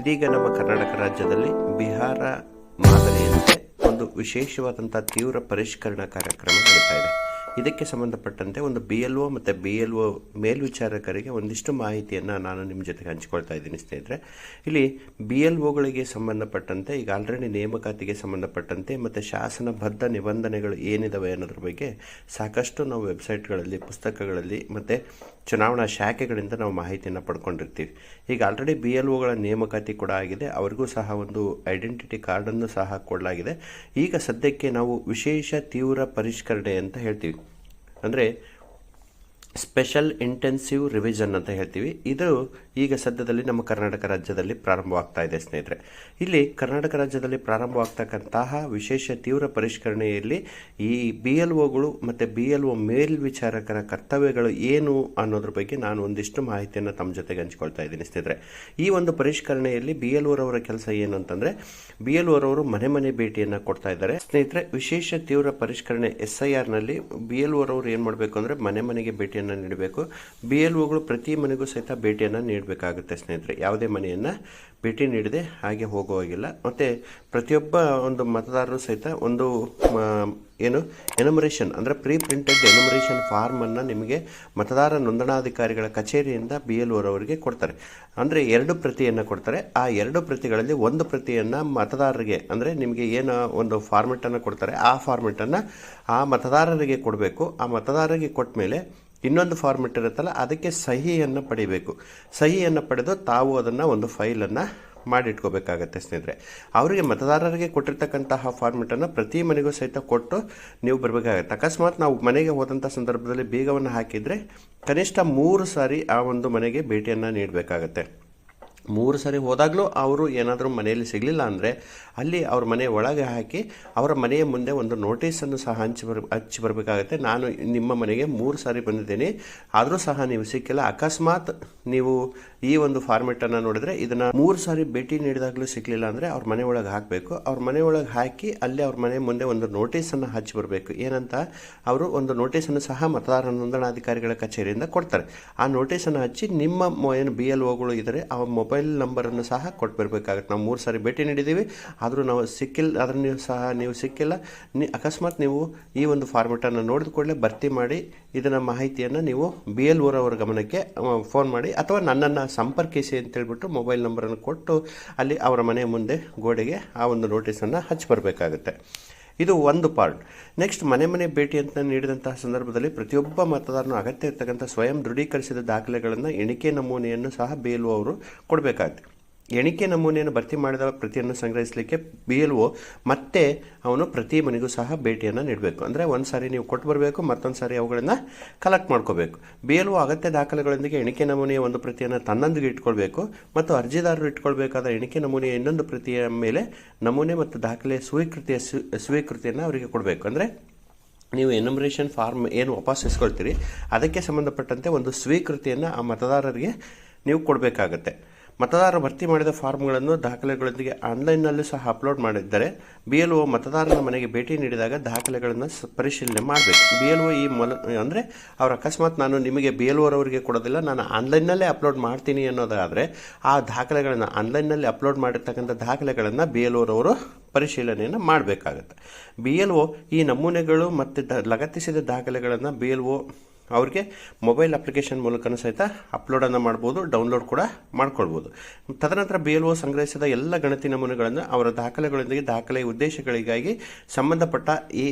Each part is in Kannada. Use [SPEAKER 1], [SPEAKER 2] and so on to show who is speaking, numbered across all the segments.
[SPEAKER 1] ಇದೀಗ ನಮ್ಮ ಕರ್ನಾಟಕ ರಾಜ್ಯದಲ್ಲಿ ಬಿಹಾರ ಮಾದರಿಯಂತೆ ಒಂದು ವಿಶೇಷವಾದಂತಹ ತೀವ್ರ ಪರಿಷ್ಕರಣಾ ಕಾರ್ಯಕ್ರಮ ನಡೀತಾ ಇದೆ. ಇದಕ್ಕೆ ಸಂಬಂಧಪಟ್ಟಂತೆ ಒಂದು ಬಿ ಎಲ್ ಒ ಮತ್ತು ಬಿ ಎಲ್ ಒ ಮೇಲ್ವಿಚಾರಕರಿಗೆ ಒಂದಿಷ್ಟು ಮಾಹಿತಿಯನ್ನು ನಾನು ನಿಮ್ಮ ಜೊತೆಗೆ ಹಂಚಿಕೊಳ್ತಾ ಇದ್ದೀನಿ ಸ್ನೇಹಿತರೆ. ಇಲ್ಲಿ ಬಿ ಎಲ್ ಒಗಳಿಗೆ ಸಂಬಂಧಪಟ್ಟಂತೆ, ಈಗ ಆಲ್ರೆಡಿ ನೇಮಕಾತಿಗೆ ಸಂಬಂಧಪಟ್ಟಂತೆ ಮತ್ತು ಶಾಸನಬದ್ಧ ನಿಬಂಧನೆಗಳು ಏನಿದಾವೆ ಅನ್ನೋದ್ರ ಬಗ್ಗೆ ಸಾಕಷ್ಟು ನಾವು ವೆಬ್ಸೈಟ್ಗಳಲ್ಲಿ, ಪುಸ್ತಕಗಳಲ್ಲಿ ಮತ್ತು ಚುನಾವಣಾ ಶಾಖೆಗಳಿಂದ ನಾವು ಮಾಹಿತಿಯನ್ನು ಪಡ್ಕೊಂಡಿರ್ತೀವಿ. ಈಗ ಆಲ್ರೆಡಿ ಬಿ ಎಲ್ ಒಗಳ ನೇಮಕಾತಿ ಕೂಡ ಆಗಿದೆ. ಅವರಿಗೂ ಸಹ ಒಂದು ಐಡೆಂಟಿಟಿ ಕಾರ್ಡನ್ನು ಸಹ ಕೊಡಲಾಗಿದೆ. ಈಗ ಸದ್ಯಕ್ಕೆ ನಾವು ವಿಶೇಷ ತೀವ್ರ ಪರಿಷ್ಕರಣೆ ಅಂತ ಹೇಳ್ತೀವಿ. ಅಂದರೆ ಸ್ಪೆಷಲ್ ಇಂಟೆನ್ಸಿವ್ ರಿವಿಷನ್ ಅಂತ ಹೇಳ್ತೀವಿ. ಇದು ಈಗ ಸದ್ಯದಲ್ಲಿ ನಮ್ಮ ಕರ್ನಾಟಕ ರಾಜ್ಯದಲ್ಲಿ ಪ್ರಾರಂಭವಾಗ್ತಾ ಇದೆ ಸ್ನೇಹಿತರೆ. ಇಲ್ಲಿ ಕರ್ನಾಟಕ ರಾಜ್ಯದಲ್ಲಿ ಪ್ರಾರಂಭವಾಗ್ತಕ್ಕಂತಹ ವಿಶೇಷ ತೀವ್ರ ಪರಿಷ್ಕರಣೆಯಲ್ಲಿ ಈ ಬಿ ಎಲ್ ಒಗಳು ಮತ್ತು ಬಿ ಎಲ್ ಒ ಮೇಲ್ವಿಚಾರಕರ ಕರ್ತವ್ಯಗಳು ಏನು ಅನ್ನೋದ್ರ ಬಗ್ಗೆ ನಾನು ಒಂದಿಷ್ಟು ಮಾಹಿತಿಯನ್ನು ತಮ್ಮ ಜೊತೆಗೆ ಹಂಚಿಕೊಳ್ತಾ ಇದ್ದೀನಿ ಸ್ನೇಹಿತರೆ. ಈ ಒಂದು ಪರಿಷ್ಕರಣೆಯಲ್ಲಿ ಬಿ ಎಲ್ ಒರವರ ಕೆಲಸ ಏನು ಅಂತಂದರೆ, ಬಿ ಎಲ್ ಒರವರು ಮನೆ ಮನೆ ಭೇಟಿಯನ್ನು ಕೊಡ್ತಾ ಇದ್ದಾರೆ. ಸ್ನೇಹಿತರೆ, ವಿಶೇಷ ತೀವ್ರ ಪರಿಷ್ಕರಣೆ ಎಸ್ ಐ ಆರ್ನಲ್ಲಿ ಬಿ ಎಲ್ ಒರವರು ಏನು ಮಾಡಬೇಕು ಅಂದರೆ ಮನೆ ಮನೆಗೆ ಭೇಟಿಯನ್ನು ನೀಡಬೇಕು. ಬಿ ಎಲ್ ಒಗಳು ಪ್ರತಿ ಮನೆಗೂ ಸಹಿತ ಭೇಟಿಯನ್ನು ನೀಡಬೇಕಾಗುತ್ತೆ ಸ್ನೇಹಿತರೆ. ಯಾವುದೇ ಮನೆಯನ್ನು ಭೇಟಿ ನೀಡದೆ ಹಾಗೆ ಹೋಗುವಾಗಿಲ್ಲ. ಮತ್ತು ಪ್ರತಿಯೊಬ್ಬ ಒಂದು ಮತದಾರರು ಸಹಿತ ಒಂದು ಏನು ಎನಮರೇಷನ್ ಅಂದರೆ ಪ್ರೀ ಪ್ರಿಂಟೆಡ್ ಎನಮರೇಷನ್ ಫಾರ್ಮನ್ನು ನಿಮಗೆ ಮತದಾರ ನೋಂದಣಾಧಿಕಾರಿಗಳ ಕಚೇರಿಯಿಂದ ಬಿ ಎಲ್ ಓರವರಿಗೆ ಕೊಡ್ತಾರೆ. ಅಂದರೆ ಎರಡು ಪ್ರತಿಯನ್ನು ಕೊಡ್ತಾರೆ. ಆ ಎರಡು ಪ್ರತಿಗಳಲ್ಲಿ ಒಂದು ಪ್ರತಿಯನ್ನು ಮತದಾರರಿಗೆ, ಅಂದರೆ ನಿಮಗೆ ಏನು ಒಂದು ಫಾರ್ಮೆಟನ್ನು ಕೊಡ್ತಾರೆ, ಆ ಫಾರ್ಮೆಟನ್ನು ಆ ಮತದಾರರಿಗೆ ಕೊಡಬೇಕು. ಆ ಮತದಾರರಿಗೆ ಕೊಟ್ಟ ಮೇಲೆ ಇನ್ನೊಂದು ಫಾರ್ಮೆಟ್ ಇರುತ್ತಲ್ಲ, ಅದಕ್ಕೆ ಸಹಿಯನ್ನು ಪಡಿಬೇಕು. ಸಹಿಯನ್ನು ಪಡೆದು ತಾವು ಅದನ್ನು ಒಂದು ಫೈಲನ್ನು ಮಾಡಿಟ್ಕೋಬೇಕಾಗತ್ತೆ ಸ್ನೇಹಿತರೆ. ಅವರಿಗೆ ಮತದಾರರಿಗೆ ಕೊಟ್ಟಿರ್ತಕ್ಕಂತಹ ಫಾರ್ಮೆಟನ್ನು ಪ್ರತಿ ಮನೆಗೂ ಸಹಿತ ಕೊಟ್ಟು ನೀವು ಬರಬೇಕಾಗತ್ತೆ. ಅಕಸ್ಮಾತ್ ನಾವು ಮನೆಗೆ ಹೋದಂಥ ಸಂದರ್ಭದಲ್ಲಿ ಬೀಗವನ್ನು ಹಾಕಿದರೆ ಕನಿಷ್ಠ ಮೂರು ಸಾರಿ ಆ ಒಂದು ಮನೆಗೆ ಭೇಟಿಯನ್ನು ನೀಡಬೇಕಾಗತ್ತೆ. ಮೂರು ಸರಿ ಹೋದಾಗಲೂ ಅವರು ಏನಾದರೂ ಮನೆಯಲ್ಲಿ ಸಿಗಲಿಲ್ಲ ಅಂದರೆ ಅಲ್ಲಿ ಅವ್ರ ಮನೆ ಒಳಗೆ ಹಾಕಿ ಅವರ ಮನೆಯ ಮುಂದೆ ಒಂದು ನೋಟಿಸನ್ನು ಸಹ ಹಂಚಿ ಬರ್ ಹಚ್ಚಿ ಬರಬೇಕಾಗತ್ತೆ. ನಾನು ನಿಮ್ಮ ಮನೆಗೆ ಮೂರು ಸಾರಿ ಬಂದಿದ್ದೀನಿ. ಆದರೂ ಸಹ ನೀವು ಸಿಕ್ಕಿಲ್ಲ. ಅಕಸ್ಮಾತ್ ನೀವು ಈ ಒಂದು ಫಾರ್ಮೆಟನ್ನು ನೋಡಿದರೆ ಇದನ್ನು ಮೂರು ಸಾರಿ ಭೇಟಿ ನೀಡಿದಾಗಲೂ ಸಿಕ್ಕಲಿಲ್ಲ ಅಂದರೆ ಅವ್ರ ಮನೆ ಒಳಗೆ ಹಾಕಬೇಕು. ಅವ್ರ ಮನೆ ಒಳಗೆ ಹಾಕಿ ಅಲ್ಲಿ ಅವ್ರ ಮನೆ ಮುಂದೆ ಒಂದು ನೋಟಿಸನ್ನು ಹಚ್ಚಿ ಬರಬೇಕು. ಏನಂತ? ಅವರು ಒಂದು ನೋಟಿಸನ್ನು ಸಹ ಮತದಾರ ನೋಂದಣಾಧಿಕಾರಿಗಳ ಕಚೇರಿಯಿಂದ ಕೊಡ್ತಾರೆ. ಆ ನೋಟಿಸನ್ನು ಹಚ್ಚಿ ನಿಮ್ಮ ಏನು ಬಿ ಎಲ್ ಒಗಳು ಇದ್ದರೆ ಆ ಮೊಬೈಲ್ ನಂಬರನ್ನು ಸಹ ಕೊಟ್ಟು ಬರಬೇಕಾಗತ್ತೆ ನಾವು ಮೂರು ಸಾರಿ ಭೇಟಿ ನೀಡಿದ್ದೀವಿ. ಆದರೂ ನಾವು ಸಿಕ್ಕಿಲ್ಲ, ಅದನ್ನು ಸಹ ನೀವು ಸಿಕ್ಕಿಲ್ಲ. ನಿ, ಅಕಸ್ಮಾತ್ ನೀವು ಈ ಒಂದು ಫಾರ್ಮೆಟನ್ನು ನೋಡಿದ ಕೂಡಲೇ ಭರ್ತಿ ಮಾಡಿ ಇದನ್ನ ಮಾಹಿತಿಯನ್ನು ನೀವು ಬಿ ಎಲ್ ಓರವರ ಗಮನಕ್ಕೆ ಫೋನ್ ಮಾಡಿ ಅಥವಾ ನನ್ನನ್ನು ಸಂಪರ್ಕಿಸಿ ಅಂತೇಳ್ಬಿಟ್ಟು ಮೊಬೈಲ್ ನಂಬರನ್ನು ಕೊಟ್ಟು ಅಲ್ಲಿ ಅವರ ಮನೆ ಮುಂದೆ ಗೋಡೆಗೆ ಆ ಒಂದು ನೋಟಿಸನ್ನು ಹಚ್ಚಿ ಬರಬೇಕಾಗುತ್ತೆ. ಇದು ಒಂದು ಪಾರ್ಟ್. ನೆಕ್ಸ್ಟ್, ಮನೆ ಮನೆ ಭೇಟಿ ಅಂತ ನೀಡಿದಂತಹ ಸಂದರ್ಭದಲ್ಲಿ ಪ್ರತಿಯೊಬ್ಬ ಮತದಾರನ ಅಗತ್ಯ ಇರ್ತಕ್ಕಂಥ ಸ್ವಯಂ ದೃಢೀಕರಿಸಿದ ದಾಖಲೆಗಳನ್ನು ಎಣಿಕೆ ನಮೂನೆಯನ್ನು ಸಹ ಬೇಲು ಅವರು ಕೊಡಬೇಕಾಗುತ್ತೆ. ಎಣಿಕೆ ನಮೂನೆಯನ್ನು ಭರ್ತಿ ಮಾಡಿದ ಪ್ರತಿಯನ್ನು ಸಂಗ್ರಹಿಸಲಿಕ್ಕೆ ಬಿ ಎಲ್ ಒ ಮತ್ತೆ ಅವನು ಪ್ರತಿ ಮನೆಗೂ ಸಹ ಭೇಟಿಯನ್ನು ನೀಡಬೇಕು. ಅಂದರೆ ಒಂದು ಸಾರಿ ನೀವು ಕೊಟ್ಟು ಬರಬೇಕು, ಮತ್ತೊಂದು ಸಾರಿ ಅವುಗಳನ್ನು ಕಲೆಕ್ಟ್ ಮಾಡ್ಕೋಬೇಕು. ಬಿ ಎಲ್ ಒ ಅಗತ್ಯ ದಾಖಲೆಗಳೊಂದಿಗೆ ಎಣಿಕೆ ನಮೂನೆಯ ಒಂದು ಪ್ರತಿಯನ್ನು ತನ್ನೊಂದಿಗೆ ಇಟ್ಕೊಳ್ಬೇಕು ಮತ್ತು ಅರ್ಜಿದಾರರು ಇಟ್ಕೊಳ್ಬೇಕಾದ ಎಣಿಕೆ ನಮೂನೆಯ ಇನ್ನೊಂದು ಪ್ರತಿಯ ಮೇಲೆ ನಮೂನೆ ಮತ್ತು ದಾಖಲೆಯ ಸ್ವೀಕೃತಿಯ ಸ್ವ- ಸ್ವೀಕೃತಿಯನ್ನು ಅವರಿಗೆ ಕೊಡಬೇಕು. ಅಂದರೆ ನೀವು ಎನುಮರೇಷನ್ ಫಾರ್ಮ್ ಏನು ವಾಪಸ್ ಇಸ್ಕೊಳ್ತೀರಿ, ಅದಕ್ಕೆ ಸಂಬಂಧಪಟ್ಟಂತೆ ಒಂದು ಸ್ವೀಕೃತಿಯನ್ನು ಆ ಮತದಾರರಿಗೆ ನೀವು ಕೊಡಬೇಕಾಗತ್ತೆ. ಮತದಾರರು ಭರ್ತಿ ಮಾಡಿದ ಫಾರ್ಮ್ಗಳನ್ನು ದಾಖಲೆಗಳೊಂದಿಗೆ ಆನ್ಲೈನ್ನಲ್ಲೂ ಸಹ ಅಪ್ಲೋಡ್ ಮಾಡಿದ್ದರೆ ಬಿ ಎಲ್ ಒ ಮತದಾರನ ಮನೆಗೆ ಭೇಟಿ ನೀಡಿದಾಗ ದಾಖಲೆಗಳನ್ನು ಪರಿಶೀಲನೆ ಮಾಡಬೇಕು. ಬಿ ಎಲ್ ಒ ಈ ಮೊಲ ಅಂದರೆ ಅವ್ರು ಅಕಸ್ಮಾತ್ ನಾನು ನಿಮಗೆ ಬಿ ಎಲ್ ಒರವರಿಗೆ ಕೊಡೋದಿಲ್ಲ, ನಾನು ಆನ್ಲೈನ್ನಲ್ಲೇ ಅಪ್ಲೋಡ್ ಮಾಡ್ತೀನಿ ಅನ್ನೋದಾದರೆ ಆ ದಾಖಲೆಗಳನ್ನು ಆನ್ಲೈನ್ನಲ್ಲಿ ಅಪ್ಲೋಡ್ ಮಾಡಿರ್ತಕ್ಕಂಥ ದಾಖಲೆಗಳನ್ನು ಬಿ ಎಲ್ ಒರವರು ಪರಿಶೀಲನೆಯನ್ನು ಮಾಡಬೇಕಾಗುತ್ತೆ. ಬಿ ಎಲ್ ಒ ಈ ನಮೂನೆಗಳು ಮತ್ತು ದ ಲಗತ್ತಿಸಿದ ದಾಖಲೆಗಳನ್ನು ಬಿ ಎಲ್ ಒ ಅವ್ರಿಗೆ ಮೊಬೈಲ್ ಅಪ್ಲಿಕೇಶನ್ ಮೂಲಕನೂ ಸಹಿತ ಅಪ್ಲೋಡನ್ನು ಮಾಡ್ಬೋದು ಡೌನ್ಲೋಡ್ ಕೂಡ ಮಾಡ್ಕೊಳ್ಬೋದು. ತದನಂತರ ಬಿ ಎಲ್ ಒ ಸಂಗ್ರಹಿಸಿದ ಎಲ್ಲ ಗಣತಿ ನಮೂನೆಗಳನ್ನು ಅವರ ದಾಖಲೆಗಳೊಂದಿಗೆ ದಾಖಲೆ ಉದ್ದೇಶಗಳಿಗಾಗಿ ಸಂಬಂಧಪಟ್ಟ ಇ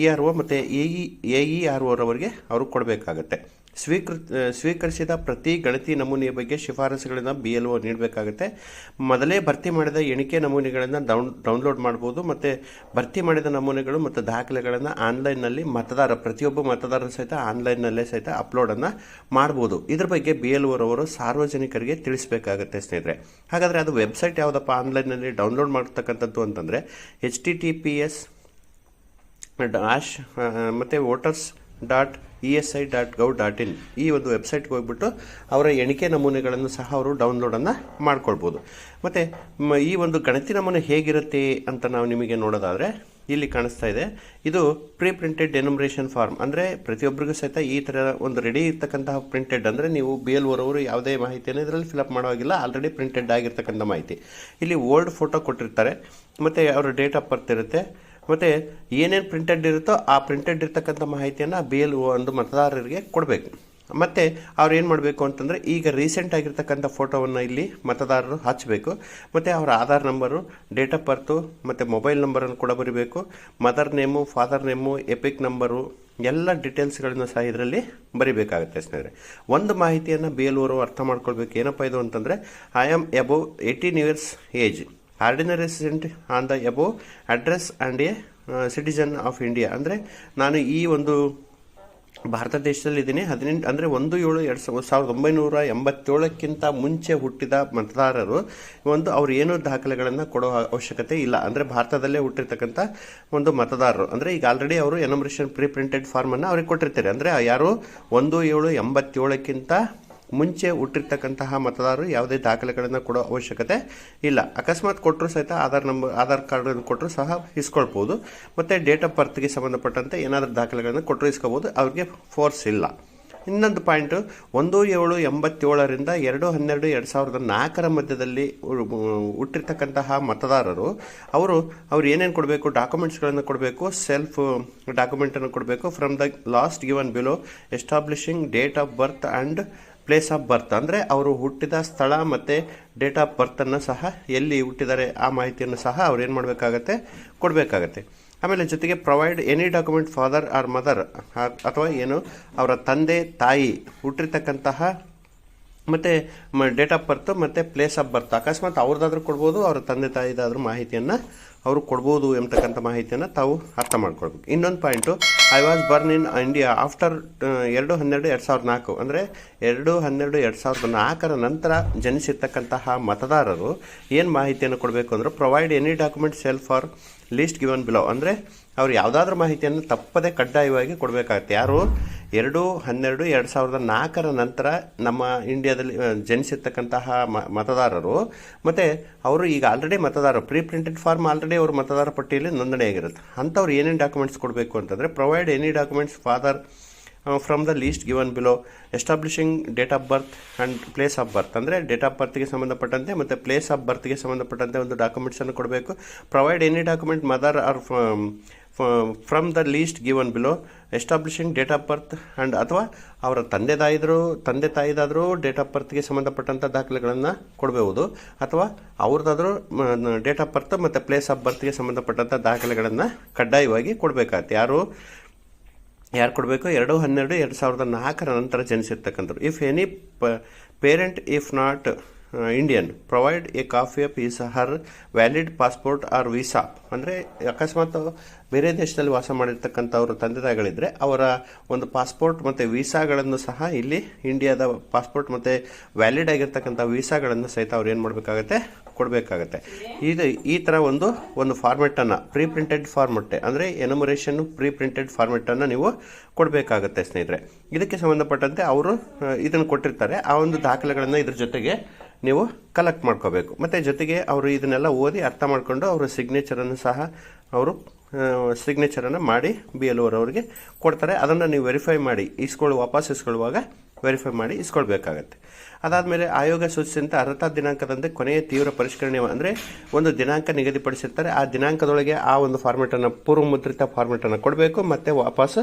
[SPEAKER 1] ಇ ಆರ್ ಒ ಮತ್ತು A E A, E R ಒರವರಿಗೆ ಅವರು ಕೊಡಬೇಕಾಗತ್ತೆ. ಸ್ವೀಕೃತ ಸ್ವೀಕರಿಸಿದ ಪ್ರತಿ ಗಣತಿ ನಮೂನೆಯ ಬಗ್ಗೆ ಶಿಫಾರಸುಗಳನ್ನು ಬಿ ಎಲ್ ಒ ನೀಡಬೇಕಾಗುತ್ತೆ. ಮೊದಲೇ ಭರ್ತಿ ಮಾಡಿದ ಎಣಿಕೆ ನಮೂನೆಗಳನ್ನು ಡೌನ್, ಡೌನ್ಲೋಡ್ ಮಾಡ್ಬೋದು, ಮತ್ತು ಭರ್ತಿ ಮಾಡಿದ ನಮೂನೆಗಳು ಮತ್ತು ದಾಖಲೆಗಳನ್ನು ಆನ್ಲೈನ್ನಲ್ಲಿ ಮತದಾರ, ಪ್ರತಿಯೊಬ್ಬ ಮತದಾರರು ಸಹಿತ ಆನ್ಲೈನ್ನಲ್ಲೇ ಸಹಿತ ಅಪ್ಲೋಡನ್ನು ಮಾಡ್ಬೋದು. ಇದ್ರ ಬಗ್ಗೆ ಬಿ ಎಲ್ ಒರವರು ಸಾರ್ವಜನಿಕರಿಗೆ ತಿಳಿಸಬೇಕಾಗುತ್ತೆ ಸ್ನೇಹಿತರೆ. ಹಾಗಾದರೆ ಅದು ವೆಬ್ಸೈಟ್ ಯಾವುದಪ್ಪ ಆನ್ಲೈನ್ನಲ್ಲಿ ಡೌನ್ಲೋಡ್ ಮಾಡ್ತಕ್ಕಂಥದ್ದು ಅಂತಂದರೆ H T T P S dash ಮತ್ತು voters dot E S I dot gov dot in ಈ ಒಂದು ವೆಬ್ಸೈಟ್ಗೆ ಹೋಗ್ಬಿಟ್ಟು ಅವರ ಎಣಿಕೆ ನಮೂನೆಗಳನ್ನು ಸಹ ಅವರು ಡೌನ್ಲೋಡನ್ನು ಮಾಡ್ಕೊಳ್ಬೋದು. ಮತ್ತು ಈ ಒಂದು ಗಣತಿ ನಮೂನೆ ಹೇಗಿರುತ್ತೆ ಅಂತ ನಾವು ನಿಮಗೆ ನೋಡೋದಾದರೆ, ಇಲ್ಲಿ ಕಾಣಿಸ್ತಾ ಇದೆ. ಇದು ಪ್ರೀ ಪ್ರಿಂಟೆಡ್ ಡೆನೊಮ್ರೇಷನ್ ಫಾರ್ಮ್ ಅಂದರೆ ಪ್ರತಿಯೊಬ್ಬರಿಗೂ ಸಹಿತ ಈ ಥರ ಒಂದು ರೆಡಿ ಇರ್ತಕ್ಕಂತಹ ಪ್ರಿಂಟೆಡ್ ಅಂದರೆ ನೀವು ಬಿ ಎಲ್ ಓರವರು ಯಾವುದೇ ಮಾಹಿತಿಯನ್ನು ಇದರಲ್ಲಿ ಫಿಲಪ್ ಮಾಡೋವಾಗಿಲ್ಲ ಆಲ್ರೆಡಿ ಪ್ರಿಂಟೆಡ್ ಆಗಿರ್ತಕ್ಕಂಥ ಮಾಹಿತಿ. ಇಲ್ಲಿ ಓಲ್ಡ್ ಫೋಟೋ ಕೊಟ್ಟಿರ್ತಾರೆ. ಮತ್ತು, ಅವರ ಡೇಟ್ ಆಫ್ ಬರ್ತ್ ಇರುತ್ತೆ. ಮತ್ತು ಏನೇನು ಪ್ರಿಂಟೆಡ್ ಇರುತ್ತೋ ಆ ಪ್ರಿಂಟೆಡ್ ಇರ್ತಕ್ಕಂಥ ಮಾಹಿತಿಯನ್ನು ಬಿ ಎಲ್ ಒಂದು ಮತದಾರರಿಗೆ ಕೊಡಬೇಕು. ಮತ್ತು ಅವ್ರು ಏನು ಮಾಡಬೇಕು ಅಂತಂದರೆ ಈಗ ರೀಸೆಂಟ್ ಆಗಿರ್ತಕ್ಕಂಥ ಫೋಟೋವನ್ನು ಇಲ್ಲಿ ಮತದಾರರು ಹಚ್ಚಬೇಕು ಮತ್ತು ಅವರ Aadhaar number date of birth ಮತ್ತು ಮೊಬೈಲ್ ನಂಬರನ್ನು ಕೂಡ ಬರಿಬೇಕು. Mother name father name EPIC number ಎಲ್ಲ ಡೀಟೇಲ್ಸ್ಗಳನ್ನು ಸಹ ಇದರಲ್ಲಿ ಬರಿಬೇಕಾಗುತ್ತೆ ಸ್ನೇಹಿತರೆ. ಒಂದು ಮಾಹಿತಿಯನ್ನು ಬಿ ಎಲ್ ಅರ್ಥ ಮಾಡ್ಕೊಳ್ಬೇಕು. ಏನಪ್ಪ ಇದು ಅಂತಂದರೆ I am above eighteen years age ordinary resident on the above address and a citizen of India ಅಂದರೆ ನಾನು ಈ ಒಂದು ಭಾರತ ದೇಶದಲ್ಲಿ ಇದ್ದೀನಿ. ಹದಿನೆಂಟು, ಅಂದರೆ ಒಂದು ಏಳು ಎರಡು ಸಾವಿರದ ಸಾವಿರದ ಒಂಬೈನೂರ ಎಂಬತ್ತೇಳಕ್ಕಿಂತ ಮುಂಚೆ ಹುಟ್ಟಿದ ಮತದಾರರು, ಒಂದು ಅವ್ರು ಏನು ದಾಖಲೆಗಳನ್ನು ಕೊಡೋ ಅವಶ್ಯಕತೆ ಇಲ್ಲ. ಅಂದರೆ ಭಾರತದಲ್ಲೇ ಹುಟ್ಟಿರ್ತಕ್ಕಂಥ ಒಂದು ಮತದಾರರು. ಅಂದರೆ ಈಗ ಆಲ್ರೆಡಿ ಅವರು ಎನಮ್ರೇಷನ್ ಪ್ರೀ ಪ್ರಿಂಟೆಡ್ ಫಾರ್ಮನ್ನು ಅವ್ರಿಗೆ ಕೊಟ್ಟಿರ್ತಾರೆ. ಅಂದರೆ ಯಾರು ಒಂದು ಏಳು ಎಂಬತ್ತೇಳಕ್ಕಿಂತ ಮುಂಚೆ ಹುಟ್ಟಿರ್ತಕ್ಕಂತಹ ಮತದಾರರು ಯಾವುದೇ ದಾಖಲೆಗಳನ್ನು ಕೊಡೋ ಅವಶ್ಯಕತೆ ಇಲ್ಲ. ಅಕಸ್ಮಾತ್ ಕೊಟ್ಟರು ಸಹಿತ ಆಧಾರ್ ನಂಬರ್, ಆಧಾರ್ ಕಾರ್ಡನ್ನು ಕೊಟ್ಟರು ಸಹ ಇಸ್ಕೊಳ್ಬೋದು. ಮತ್ತು ಡೇಟ್ ಆಫ್ ಬರ್ತ್ಗೆ ಸಂಬಂಧಪಟ್ಟಂತೆ ಏನಾದರೂ ದಾಖಲೆಗಳನ್ನು ಕೊಟ್ಟರು ಇಸ್ಕೋಬೋದು ಅವ್ರಿಗೆ ಫೋರ್ಸ್ ಇಲ್ಲ. ಇನ್ನೊಂದು ಪಾಯಿಂಟು, ಒಂದು ಏಳು ಎಂಬತ್ತೇಳರಿಂದ ಎರಡು ಹನ್ನೆರಡು ಎರಡು ಸಾವಿರದ ನಾಲ್ಕರ ಮಧ್ಯದಲ್ಲಿ ಹುಟ್ಟಿರ್ತಕ್ಕಂತಹ ಮತದಾರರು, ಅವರು, ಅವ್ರು ಏನೇನು ಕೊಡಬೇಕು, ಡಾಕ್ಯುಮೆಂಟ್ಸ್ಗಳನ್ನು ಕೊಡಬೇಕು, ಸೆಲ್ಫ್ ಡಾಕ್ಯುಮೆಂಟನ್ನು ಕೊಡಬೇಕು from the last given below establishing date of birth and place of birth ಅಂದರೆ ಅವರು ಹುಟ್ಟಿದ ಸ್ಥಳ ಮತ್ತು ಡೇಟ್ ಆಫ್ ಬರ್ತನ್ನು ಸಹ ಎಲ್ಲಿ ಹುಟ್ಟಿದ್ದಾರೆ ಆ ಮಾಹಿತಿಯನ್ನು ಸಹ ಅವ್ರು ಏನು ಮಾಡಬೇಕಾಗತ್ತೆ? ಕೊಡಬೇಕಾಗತ್ತೆ. ಆಮೇಲೆ ಜೊತೆಗೆ provide any document father or mother ಅಥವಾ ಏನು ಅವರ ತಂದೆ, ತಾಯಿ ಹುಟ್ಟಿರ್ತಕ್ಕಂತಹ ಮತ್ತು ಡೇಟ್ ಆಫ್ ಬರ್ತ್ ಮತ್ತು ಪ್ಲೇಸ್ ಆಫ್ ಬರ್ತ್ ಅಕಸ್ಮಾತ್ ಅವ್ರದ್ದಾದ್ರೂ ಕೊಡ್ಬೋದು, ಅವರ ತಂದೆ, ತಾಯಿದಾದ್ರೂ ಮಾಹಿತಿಯನ್ನು ಅವರು ಕೊಡ್ಬೋದು ಎಂಬತಕ್ಕಂಥ ಮಾಹಿತಿಯನ್ನು ತಾವು ಅರ್ಥ ಮಾಡ್ಕೊಳ್ಬೇಕು. ಇನ್ನೊಂದು point I was born in India after ಎರಡು ಹನ್ನೆರಡು ಎರಡು ಸಾವಿರದ ನಾಲ್ಕು. ಅಂದರೆ ಎರಡು ಹನ್ನೆರಡು ಎರಡು ಸಾವಿರದ ನಾಲ್ಕರ ನಂತರ ಜನಿಸಿರ್ತಕ್ಕಂತಹ ಮತದಾರರು ಏನು ಮಾಹಿತಿಯನ್ನು ಕೊಡಬೇಕು ಅಂದರೆ provide any document self for list given below ಅಂದರೆ ಅವ್ರು ಯಾವುದಾದ್ರೂ ಮಾಹಿತಿಯನ್ನು ತಪ್ಪದೇ ಕಡ್ಡಾಯವಾಗಿ ಕೊಡಬೇಕಾಗತ್ತೆ. ಯಾರು? ಎರಡು, ಹನ್ನೆರಡು, ಎರಡು ಸಾವಿರದ ನಾಲ್ಕರ ನಂತರ ನಮ್ಮ ಇಂಡಿಯಾದಲ್ಲಿ ಜನಿಸಿರ್ತಕ್ಕಂತಹ ಮತದಾರರು. ಮತ್ತು ಅವರು ಈಗ ಆಲ್ರೆಡಿ ಮತದಾರರು ಪ್ರೀ ಪ್ರಿಂಟೆಡ್ ಫಾರ್ಮ್ ಆಲ್ರೆಡಿ ಅವರು ಮತದಾರ ಪಟ್ಟಿಯಲ್ಲಿ ನೋಂದಣಿಯಾಗಿರುತ್ತೆ. ಅಂಥವ್ರು ಏನೇನು ಡಾಕ್ಯುಮೆಂಟ್ಸ್ ಕೊಡಬೇಕು ಅಂತಂದರೆ provide any documents father from the list given below establishing date of birth and place of birth ಅಂದರೆ ಡೇಟ್ ಆಫ್ ಬರ್ತ್ಗೆ ಸಂಬಂಧಪಟ್ಟಂತೆ ಮತ್ತು ಪ್ಲೇಸ್ ಆಫ್ ಬರ್ತ್ಗೆ ಸಂಬಂಧಪಟ್ಟಂತೆ ಒಂದು ಡಾಕ್ಯುಮೆಂಟ್ಸನ್ನು ಕೊಡಬೇಕು. Provide any document mother or from the list given below establishing date of birth and ಅಥವಾ ಅವರ ತಂದೆ ತಾಯಿದ್ರು ತಂದೆ ತಾಯಿದಾದರೂ ಡೇಟ್ ಆಫ್ ಬರ್ತ್ಗೆ ಸಂಬಂಧಪಟ್ಟಂಥ ದಾಖಲೆಗಳನ್ನು ಕೊಡಬಹುದು ಅಥವಾ ಅವ್ರದ್ದಾದ್ರೂ ಡೇಟ್ ಆಫ್ ಬರ್ತ್ ಮತ್ತು ಪ್ಲೇಸ್ ಆಫ್ ಬರ್ತ್ಗೆ ಸಂಬಂಧಪಟ್ಟಂಥ ದಾಖಲೆಗಳನ್ನು ಕಡ್ಡಾಯವಾಗಿ ಕೊಡಬೇಕಾಗತ್ತೆ. ಯಾರು? ಯಾರು ಕೊಡಬೇಕು? ಎರಡು ಹನ್ನೆರಡು, ಎರಡು ಸಾವಿರದ ನಾಲ್ಕರ ನಂತರ ಜನಿಸಿರ್ತಕ್ಕಂಥವ್ರು. ಇಫ್ ಎನಿ ಪ parent if not Indian provide a copy of his her valid passport or visa ಅಂದರೆ, ಅಕಸ್ಮಾತ್ ಬೇರೆ ದೇಶದಲ್ಲಿ ವಾಸ ಮಾಡಿರ್ತಕ್ಕಂಥವ್ರ ತಂದೆ ತಾಯಿಗಳಿದ್ರೆ, ಅವರ ಒಂದು ಪಾಸ್ಪೋರ್ಟ್ ಮತ್ತು ವೀಸಾಗಳನ್ನು ಸಹ ಇಲ್ಲಿ ಇಂಡಿಯಾದ ಪಾಸ್ಪೋರ್ಟ್ ಮತ್ತು ವ್ಯಾಲಿಡ್ ಆಗಿರ್ತಕ್ಕಂಥ ವೀಸಾಗಳನ್ನು ಸಹಿತ ಅವ್ರು ಏನು ಮಾಡಬೇಕಾಗತ್ತೆ? ಕೊಡಬೇಕಾಗತ್ತೆ. ಇದು ಈ ಥರ ಒಂದು ಒಂದು ಫಾರ್ಮೆಟನ್ನು ಪ್ರೀ ಪ್ರಿಂಟೆಡ್ ಫಾರ್ಮೆಟ್ ಅಂದರೆ ಎನಮರೇಷನ್ನು ಪ್ರೀ ಪ್ರಿಂಟೆಡ್ ಫಾರ್ಮೆಟನ್ನು ನೀವು ಕೊಡಬೇಕಾಗತ್ತೆ ಸ್ನೇಹಿತರೆ. ಇದಕ್ಕೆ ಸಂಬಂಧಪಟ್ಟಂತೆ ಅವರು ಇದನ್ನು ಕೊಟ್ಟಿರ್ತಾರೆ. ಆ ಒಂದು ದಾಖಲೆಗಳನ್ನು ಇದ್ರ ಜೊತೆಗೆ ನೀವು ಕಲೆಕ್ಟ್ ಮಾಡ್ಕೋಬೇಕು. ಮತ್ತು ಜೊತೆಗೆ ಅವರು ಇದನ್ನೆಲ್ಲ ಓದಿ ಅರ್ಥ ಮಾಡಿಕೊಂಡು ಅವರ ಸಿಗ್ನೇಚರನ್ನು ಸಹ ಅವರು ಸಿಗ್ನೇಚರನ್ನು ಮಾಡಿ ಬಿ ಎಲ್ ಓರವ್ರಿಗೆ ಕೊಡ್ತಾರೆ. ಅದನ್ನು ನೀವು ವೆರಿಫೈ ಮಾಡಿ ಇಸ್ಕೊಳ್ಳಿ ವಾಪಸ್ ಇಸ್ಕೊಳ್ಳುವಾಗ ವೆರಿಫೈ ಮಾಡಿ ಇಸ್ಕೊಳ್ಬೇಕಾಗತ್ತೆ. ಅದಾದಮೇಲೆ ಆಯೋಗ ಸೂಚಿಸಿದಂತೆ ಅರ್ಹತಾ ದಿನಾಂಕದಂತೆ ಕೊನೆಯ ತೀವ್ರ ಪರಿಷ್ಕರಣೆ ಅಂದರೆ ಒಂದು ದಿನಾಂಕ ನಿಗದಿಪಡಿಸಿರ್ತಾರೆ. ಆ ದಿನಾಂಕದೊಳಗೆ ಆ ಒಂದು ಫಾರ್ಮೆಟನ್ನು ಪೂರ್ವ ಮುದ್ರಿತ ಫಾರ್ಮೆಟನ್ನು ಕೊಡಬೇಕು ಮತ್ತು ವಾಪಸ್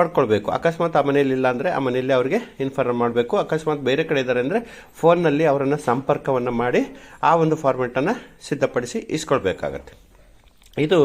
[SPEAKER 1] ಪಡ್ಕೊಳ್ಬೇಕು. ಅಕಸ್ಮಾತ್ ಆ ಮನೆಯಲ್ಲಿ ಇಲ್ಲ ಅಂದರೆ ಆ ಮನೆಯಲ್ಲಿ ಅವರಿಗೆ ಇನ್ಫಾರ್ಮ್ ಮಾಡಬೇಕು. ಅಕಸ್ಮಾತ್ ಬೇರೆ ಕಡೆ ಇದ್ದಾರೆ ಅಂದರೆ ಫೋನ್ನಲ್ಲಿ ಅವರನ್ನು ಸಂಪರ್ಕವನ್ನು ಮಾಡಿ ಆ ಒಂದು ಫಾರ್ಮೆಟನ್ನು ಸಿದ್ಧಪಡಿಸಿ ಇಸ್ಕೊಳ್ಬೇಕಾಗತ್ತೆ. ಇದು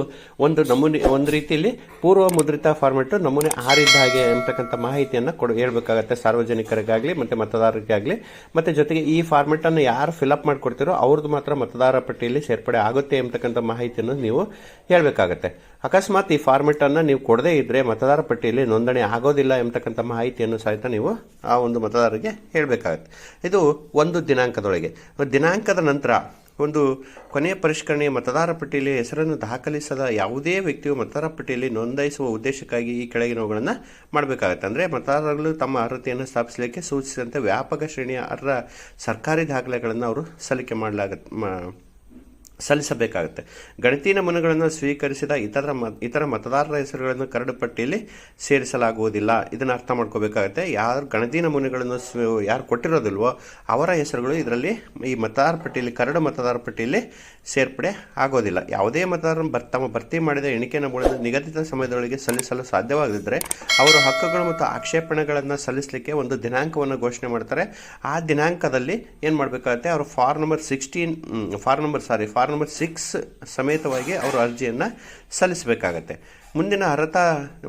[SPEAKER 1] ಒಂದು ನಮೂನೆ, ಒಂದು ರೀತಿಯಲ್ಲಿ ಪೂರ್ವ ಮುದ್ರಿತ ಫಾರ್ಮೆಟ್ ನಮೂನೆ ಆರಿದ್ದ ಹಾಗೆ ಎಂಬತಕ್ಕಂಥ ಮಾಹಿತಿಯನ್ನು ಕೊಡು, ಹೇಳ್ಬೇಕಾಗತ್ತೆ ಸಾರ್ವಜನಿಕರಿಗಾಗಲಿ, ಮತ್ತು ಮತದಾರರಿಗಾಗಲಿ. ಮತ್ತು ಜೊತೆಗೆ ಈ ಫಾರ್ಮೆಟನ್ನು ಯಾರು ಫಿಲಪ್ ಮಾಡಿಕೊಡ್ತೀರೋ ಅವ್ರದ್ದು ಮಾತ್ರ ಮತದಾರ ಪಟ್ಟಿಯಲ್ಲಿ ಸೇರ್ಪಡೆ ಆಗುತ್ತೆ ಎಂಬತಕ್ಕಂಥ ಮಾಹಿತಿಯನ್ನು ನೀವು ಹೇಳಬೇಕಾಗತ್ತೆ. ಅಕಸ್ಮಾತ್ ಈ ಫಾರ್ಮೆಟನ್ನು ನೀವು ಕೊಡದೇ ಇದ್ದರೆ ಮತದಾರ ಪಟ್ಟಿಯಲ್ಲಿ ನೋಂದಣಿ ಆಗೋದಿಲ್ಲ ಎಂಬತಕ್ಕಂಥ ಮಾಹಿತಿಯನ್ನು ಸಹಿತ ನೀವು ಆ ಒಂದು ಮತದಾರರಿಗೆ ಹೇಳಬೇಕಾಗತ್ತೆ. ಇದು ಒಂದು ದಿನಾಂಕದೊಳಗೆ. ದಿನಾಂಕದ ನಂತರ ಒಂದು ಕೊನೆಯ ಪರಿಷ್ಕರಣೆ ಮತದಾರ ಪಟ್ಟಿಯಲ್ಲಿ ಹೆಸರನ್ನು ದಾಖಲಿಸದ ಯಾವುದೇ ವ್ಯಕ್ತಿಯು ಮತದಾರ ಪಟ್ಟಿಯಲ್ಲಿ ನೋಂದಾಯಿಸುವ ಉದ್ದೇಶಕ್ಕಾಗಿ ಈ ಕೆಳಗಿನವುಗಳನ್ನು ಮಾಡಬೇಕಾಗತ್ತೆ. ಅಂದರೆ ಮತದಾರರು ತಮ್ಮ ಅರ್ಹತೆಯನ್ನು ಸ್ಥಾಪಿಸಲಿಕ್ಕೆ ಸೂಚಿಸಿದಂತೆ ವ್ಯಾಪಕ ಶ್ರೇಣಿಯ ಅರ್ಹ ಸರ್ಕಾರಿ ದಾಖಲೆಗಳನ್ನು ಅವರು ಸಲ್ಲಿಕೆ ಮಾಡಲಾಗತ್ತೆ ಸಲ್ಲಿಸಬೇಕಾಗುತ್ತೆ. ಗಣತಿ ನಮೂನೆಗಳನ್ನು ಸ್ವೀಕರಿಸಿದ ಇತರ ಇತರ ಮತದಾರರ ಹೆಸರುಗಳನ್ನು ಕರಡು ಪಟ್ಟಿಯಲ್ಲಿ ಸೇರಿಸಲಾಗುವುದಿಲ್ಲ. ಇದನ್ನು ಅರ್ಥ ಮಾಡ್ಕೋಬೇಕಾಗುತ್ತೆ. ಯಾರು ಗಣತಿ ನಮೂನೆಗಳನ್ನು ಯಾರು ಕೊಟ್ಟಿರೋದಿಲ್ವೋ ಅವರ ಹೆಸರುಗಳು ಇದರಲ್ಲಿ ಈ ಮತದಾರ ಪಟ್ಟಿಯಲ್ಲಿ, ಕರಡು ಮತದಾರ ಪಟ್ಟಿಯಲ್ಲಿ ಸೇರ್ಪಡೆ ಆಗೋದಿಲ್ಲ. ಯಾವುದೇ ಮತದಾರರು ಬರ್, ತಮ್ಮ ಭರ್ತಿ ಮಾಡಿದ ಎಣಿಕೆ ನಮೂನೆಯನ್ನು ನಿಗದಿತ ಸಮಯದೊಳಗೆ ಸಲ್ಲಿಸಲು ಸಾಧ್ಯವಾಗದಿದ್ದರೆ ಅವರು ಹಕ್ಕುಗಳು ಮತ್ತು ಆಕ್ಷೇಪಣೆಗಳನ್ನು ಸಲ್ಲಿಸಲಿಕ್ಕೆ ಒಂದು ದಿನಾಂಕವನ್ನು ಘೋಷಣೆ ಮಾಡ್ತಾರೆ. ಆ ದಿನಾಂಕದಲ್ಲಿ ಏನು ಮಾಡಬೇಕಾಗುತ್ತೆ? ಅವರು form number sixteen form number, sorry, form number six ಸಮೇತವಾಗಿ ಅವರು ಅರ್ಜಿಯನ್ನು ಸಲ್ಲಿಸಬೇಕಾಗತ್ತೆ. ಮುಂದಿನ ಅರ್ಹತಾ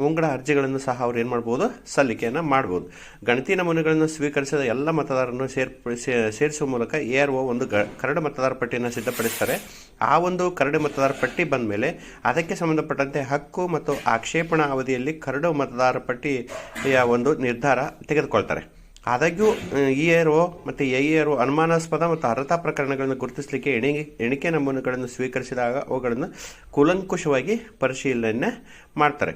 [SPEAKER 1] ಉಂಗಡ ಅರ್ಜಿಗಳನ್ನು ಸಹ ಅವ್ರು ಏನು ಮಾಡ್ಬೋದು? ಸಲ್ಲಿಕೆಯನ್ನು ಮಾಡ್ಬೋದು. ಗಣತಿ ನಮೂನೆಗಳನ್ನು ಸ್ವೀಕರಿಸಿದ ಎಲ್ಲ ಮತದಾರರನ್ನು ಸೇರ್ಪ ಸೇರಿಸುವ ಮೂಲಕ ಎ ಆರ್ ಒ ಒಂದು ಗ ಕರಡು ಮತದಾರ ಪಟ್ಟಿಯನ್ನು ಸಿದ್ಧಪಡಿಸ್ತಾರೆ. ಆ ಒಂದು ಕರಡು ಮತದಾರ ಪಟ್ಟಿ ಬಂದ ಮೇಲೆ ಅದಕ್ಕೆ ಸಂಬಂಧಪಟ್ಟಂತೆ ಹಕ್ಕು ಮತ್ತು ಆಕ್ಷೇಪಣಾ ಅವಧಿಯಲ್ಲಿ ಕರಡು ಮತದಾರ ಪಟ್ಟಿಯ ಒಂದು ನಿರ್ಧಾರ ತೆಗೆದುಕೊಳ್ತಾರೆ. ಆದಾಗ್ಯೂ ಇ ಏರೋ ಮತ್ತು ಎ ಏರೋ ಅನುಮಾನಾಸ್ಪದ ಮತ್ತು ಅರ್ಹತಾ ಪ್ರಕರಣಗಳನ್ನು ಗುರುತಿಸಲಿಕ್ಕೆ ಎಣಿಕೆ ಎಣಿಕೆ ನಮೂನೆಗಳನ್ನು ಸ್ವೀಕರಿಸಿದಾಗ ಅವುಗಳನ್ನು ಕೂಲಂಕುಷವಾಗಿ ಪರಿಶೀಲನೆ ಮಾಡ್ತಾರೆ.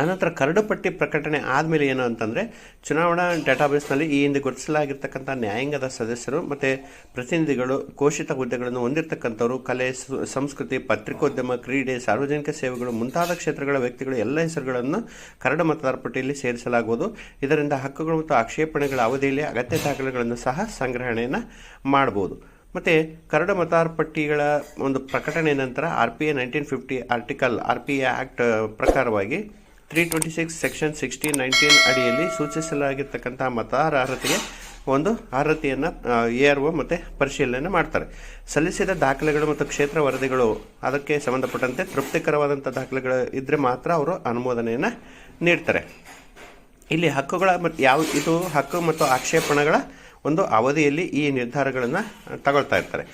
[SPEAKER 1] ಅನಂತರ ಕರಡು ಪಟ್ಟಿ ಪ್ರಕಟಣೆ ಆದಮೇಲೆ ಏನು ಅಂತಂದರೆ, ಚುನಾವಣಾ ಡೇಟಾಬೇಸ್ನಲ್ಲಿ ಈ ಹಿಂದೆ ಗುರುತಿಸಲಾಗಿರ್ತಕ್ಕಂಥ ನ್ಯಾಯಾಂಗದ ಸದಸ್ಯರು ಮತ್ತು ಪ್ರತಿನಿಧಿಗಳು ಘೋಷಿತ ಹುದ್ದೆಗಳನ್ನು ಹೊಂದಿರತಕ್ಕಂಥವ್ರು, ಕಲೆ ಸಂಸ್ಕೃತಿ, ಪತ್ರಿಕೋದ್ಯಮ, ಕ್ರೀಡೆ, ಸಾರ್ವಜನಿಕ ಸೇವೆಗಳು ಮುಂತಾದ ಕ್ಷೇತ್ರಗಳ ವ್ಯಕ್ತಿಗಳು ಎಲ್ಲ ಹೆಸರುಗಳನ್ನು ಕರಡು ಮತದಾರ ಪಟ್ಟಿಯಲ್ಲಿ ಸೇರಿಸಲಾಗುವುದು. ಇದರಿಂದ ಹಕ್ಕುಗಳು ಮತ್ತು ಆಕ್ಷೇಪಣೆಗಳ ಅವಧಿಯಲ್ಲಿ ಅಗತ್ಯ ದಾಖಲೆಗಳನ್ನು ಸಹ ಸಂಗ್ರಹಣೆಯನ್ನು ಮಾಡಬಹುದು. ಮತ್ತು ಕರಡು ಮತದಾರ ಪಟ್ಟಿಗಳ ಒಂದು ಪ್ರಕಟಣೆ ನಂತರ R P A nineteen fifty article, R P A act ಪ್ರಕಾರವಾಗಿ three twenty six section sixteen nineteen ಅಡಿಯಲ್ಲಿ ಸೂಚಿಸಲಾಗಿರ್ತಕ್ಕಂಥ ಅರ್ಹತೆಗೆ ಒಂದು ಅರ್ಹತೆಯನ್ನು ಎ ಆರ್ ಒ ಮತ್ತು ಪರಿಶೀಲನೆ ಮಾಡ್ತಾರೆ. ಸಲ್ಲಿಸಿದ ದಾಖಲೆಗಳು ಮತ್ತು ಕ್ಷೇತ್ರ ವರದಿಗಳು ಅದಕ್ಕೆ ಸಂಬಂಧಪಟ್ಟಂತೆ ತೃಪ್ತಿಕರವಾದಂಥ ದಾಖಲೆಗಳು ಇದ್ದರೆ ಮಾತ್ರ ಅವರು ಅನುಮೋದನೆಯನ್ನು ನೀಡ್ತಾರೆ. ಇಲ್ಲಿ ಹಕ್ಕುಗಳ ಮತ್ತು ಯಾವ, ಇದು ಹಕ್ಕು ಮತ್ತು ಆಕ್ಷೇಪಣೆಗಳ ಒಂದು ಅವಧಿಯಲ್ಲಿ ಈ ನಿರ್ಧಾರಗಳನ್ನು ತಗೊಳ್ತಾ ಇರ್ತಾರೆ.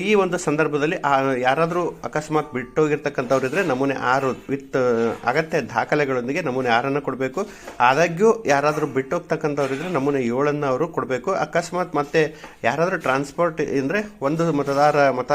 [SPEAKER 1] ಈ ಒಂದು ಸಂದರ್ಭದಲ್ಲಿ ಯಾರಾದರೂ ಅಕಸ್ಮಾತ್ ಬಿಟ್ಟೋಗಿರ್ತಕ್ಕಂಥವ್ರು ಇದ್ದರೆ ನಮೂನೆ ಆರು ವಿತ್ ಅಗತ್ಯ ದಾಖಲೆಗಳೊಂದಿಗೆ ನಮೂನೆ ಆರನ್ನು ಕೊಡಬೇಕು. ಆದಾಗ್ಯೂ ಯಾರಾದರೂ ಬಿಟ್ಟೋಗ್ತಕ್ಕಂಥವ್ರು ಇದ್ದರೆ ನಮೂನೆ ಏಳನ್ನು ಅವರು ಕೊಡಬೇಕು. ಅಕಸ್ಮಾತ್ ಮತ್ತೆ ಯಾರಾದರೂ ಟ್ರಾನ್ಸ್ಪೋರ್ಟ್ ಅಂದರೆ ಒಂದು ಮತದಾರ ಮತ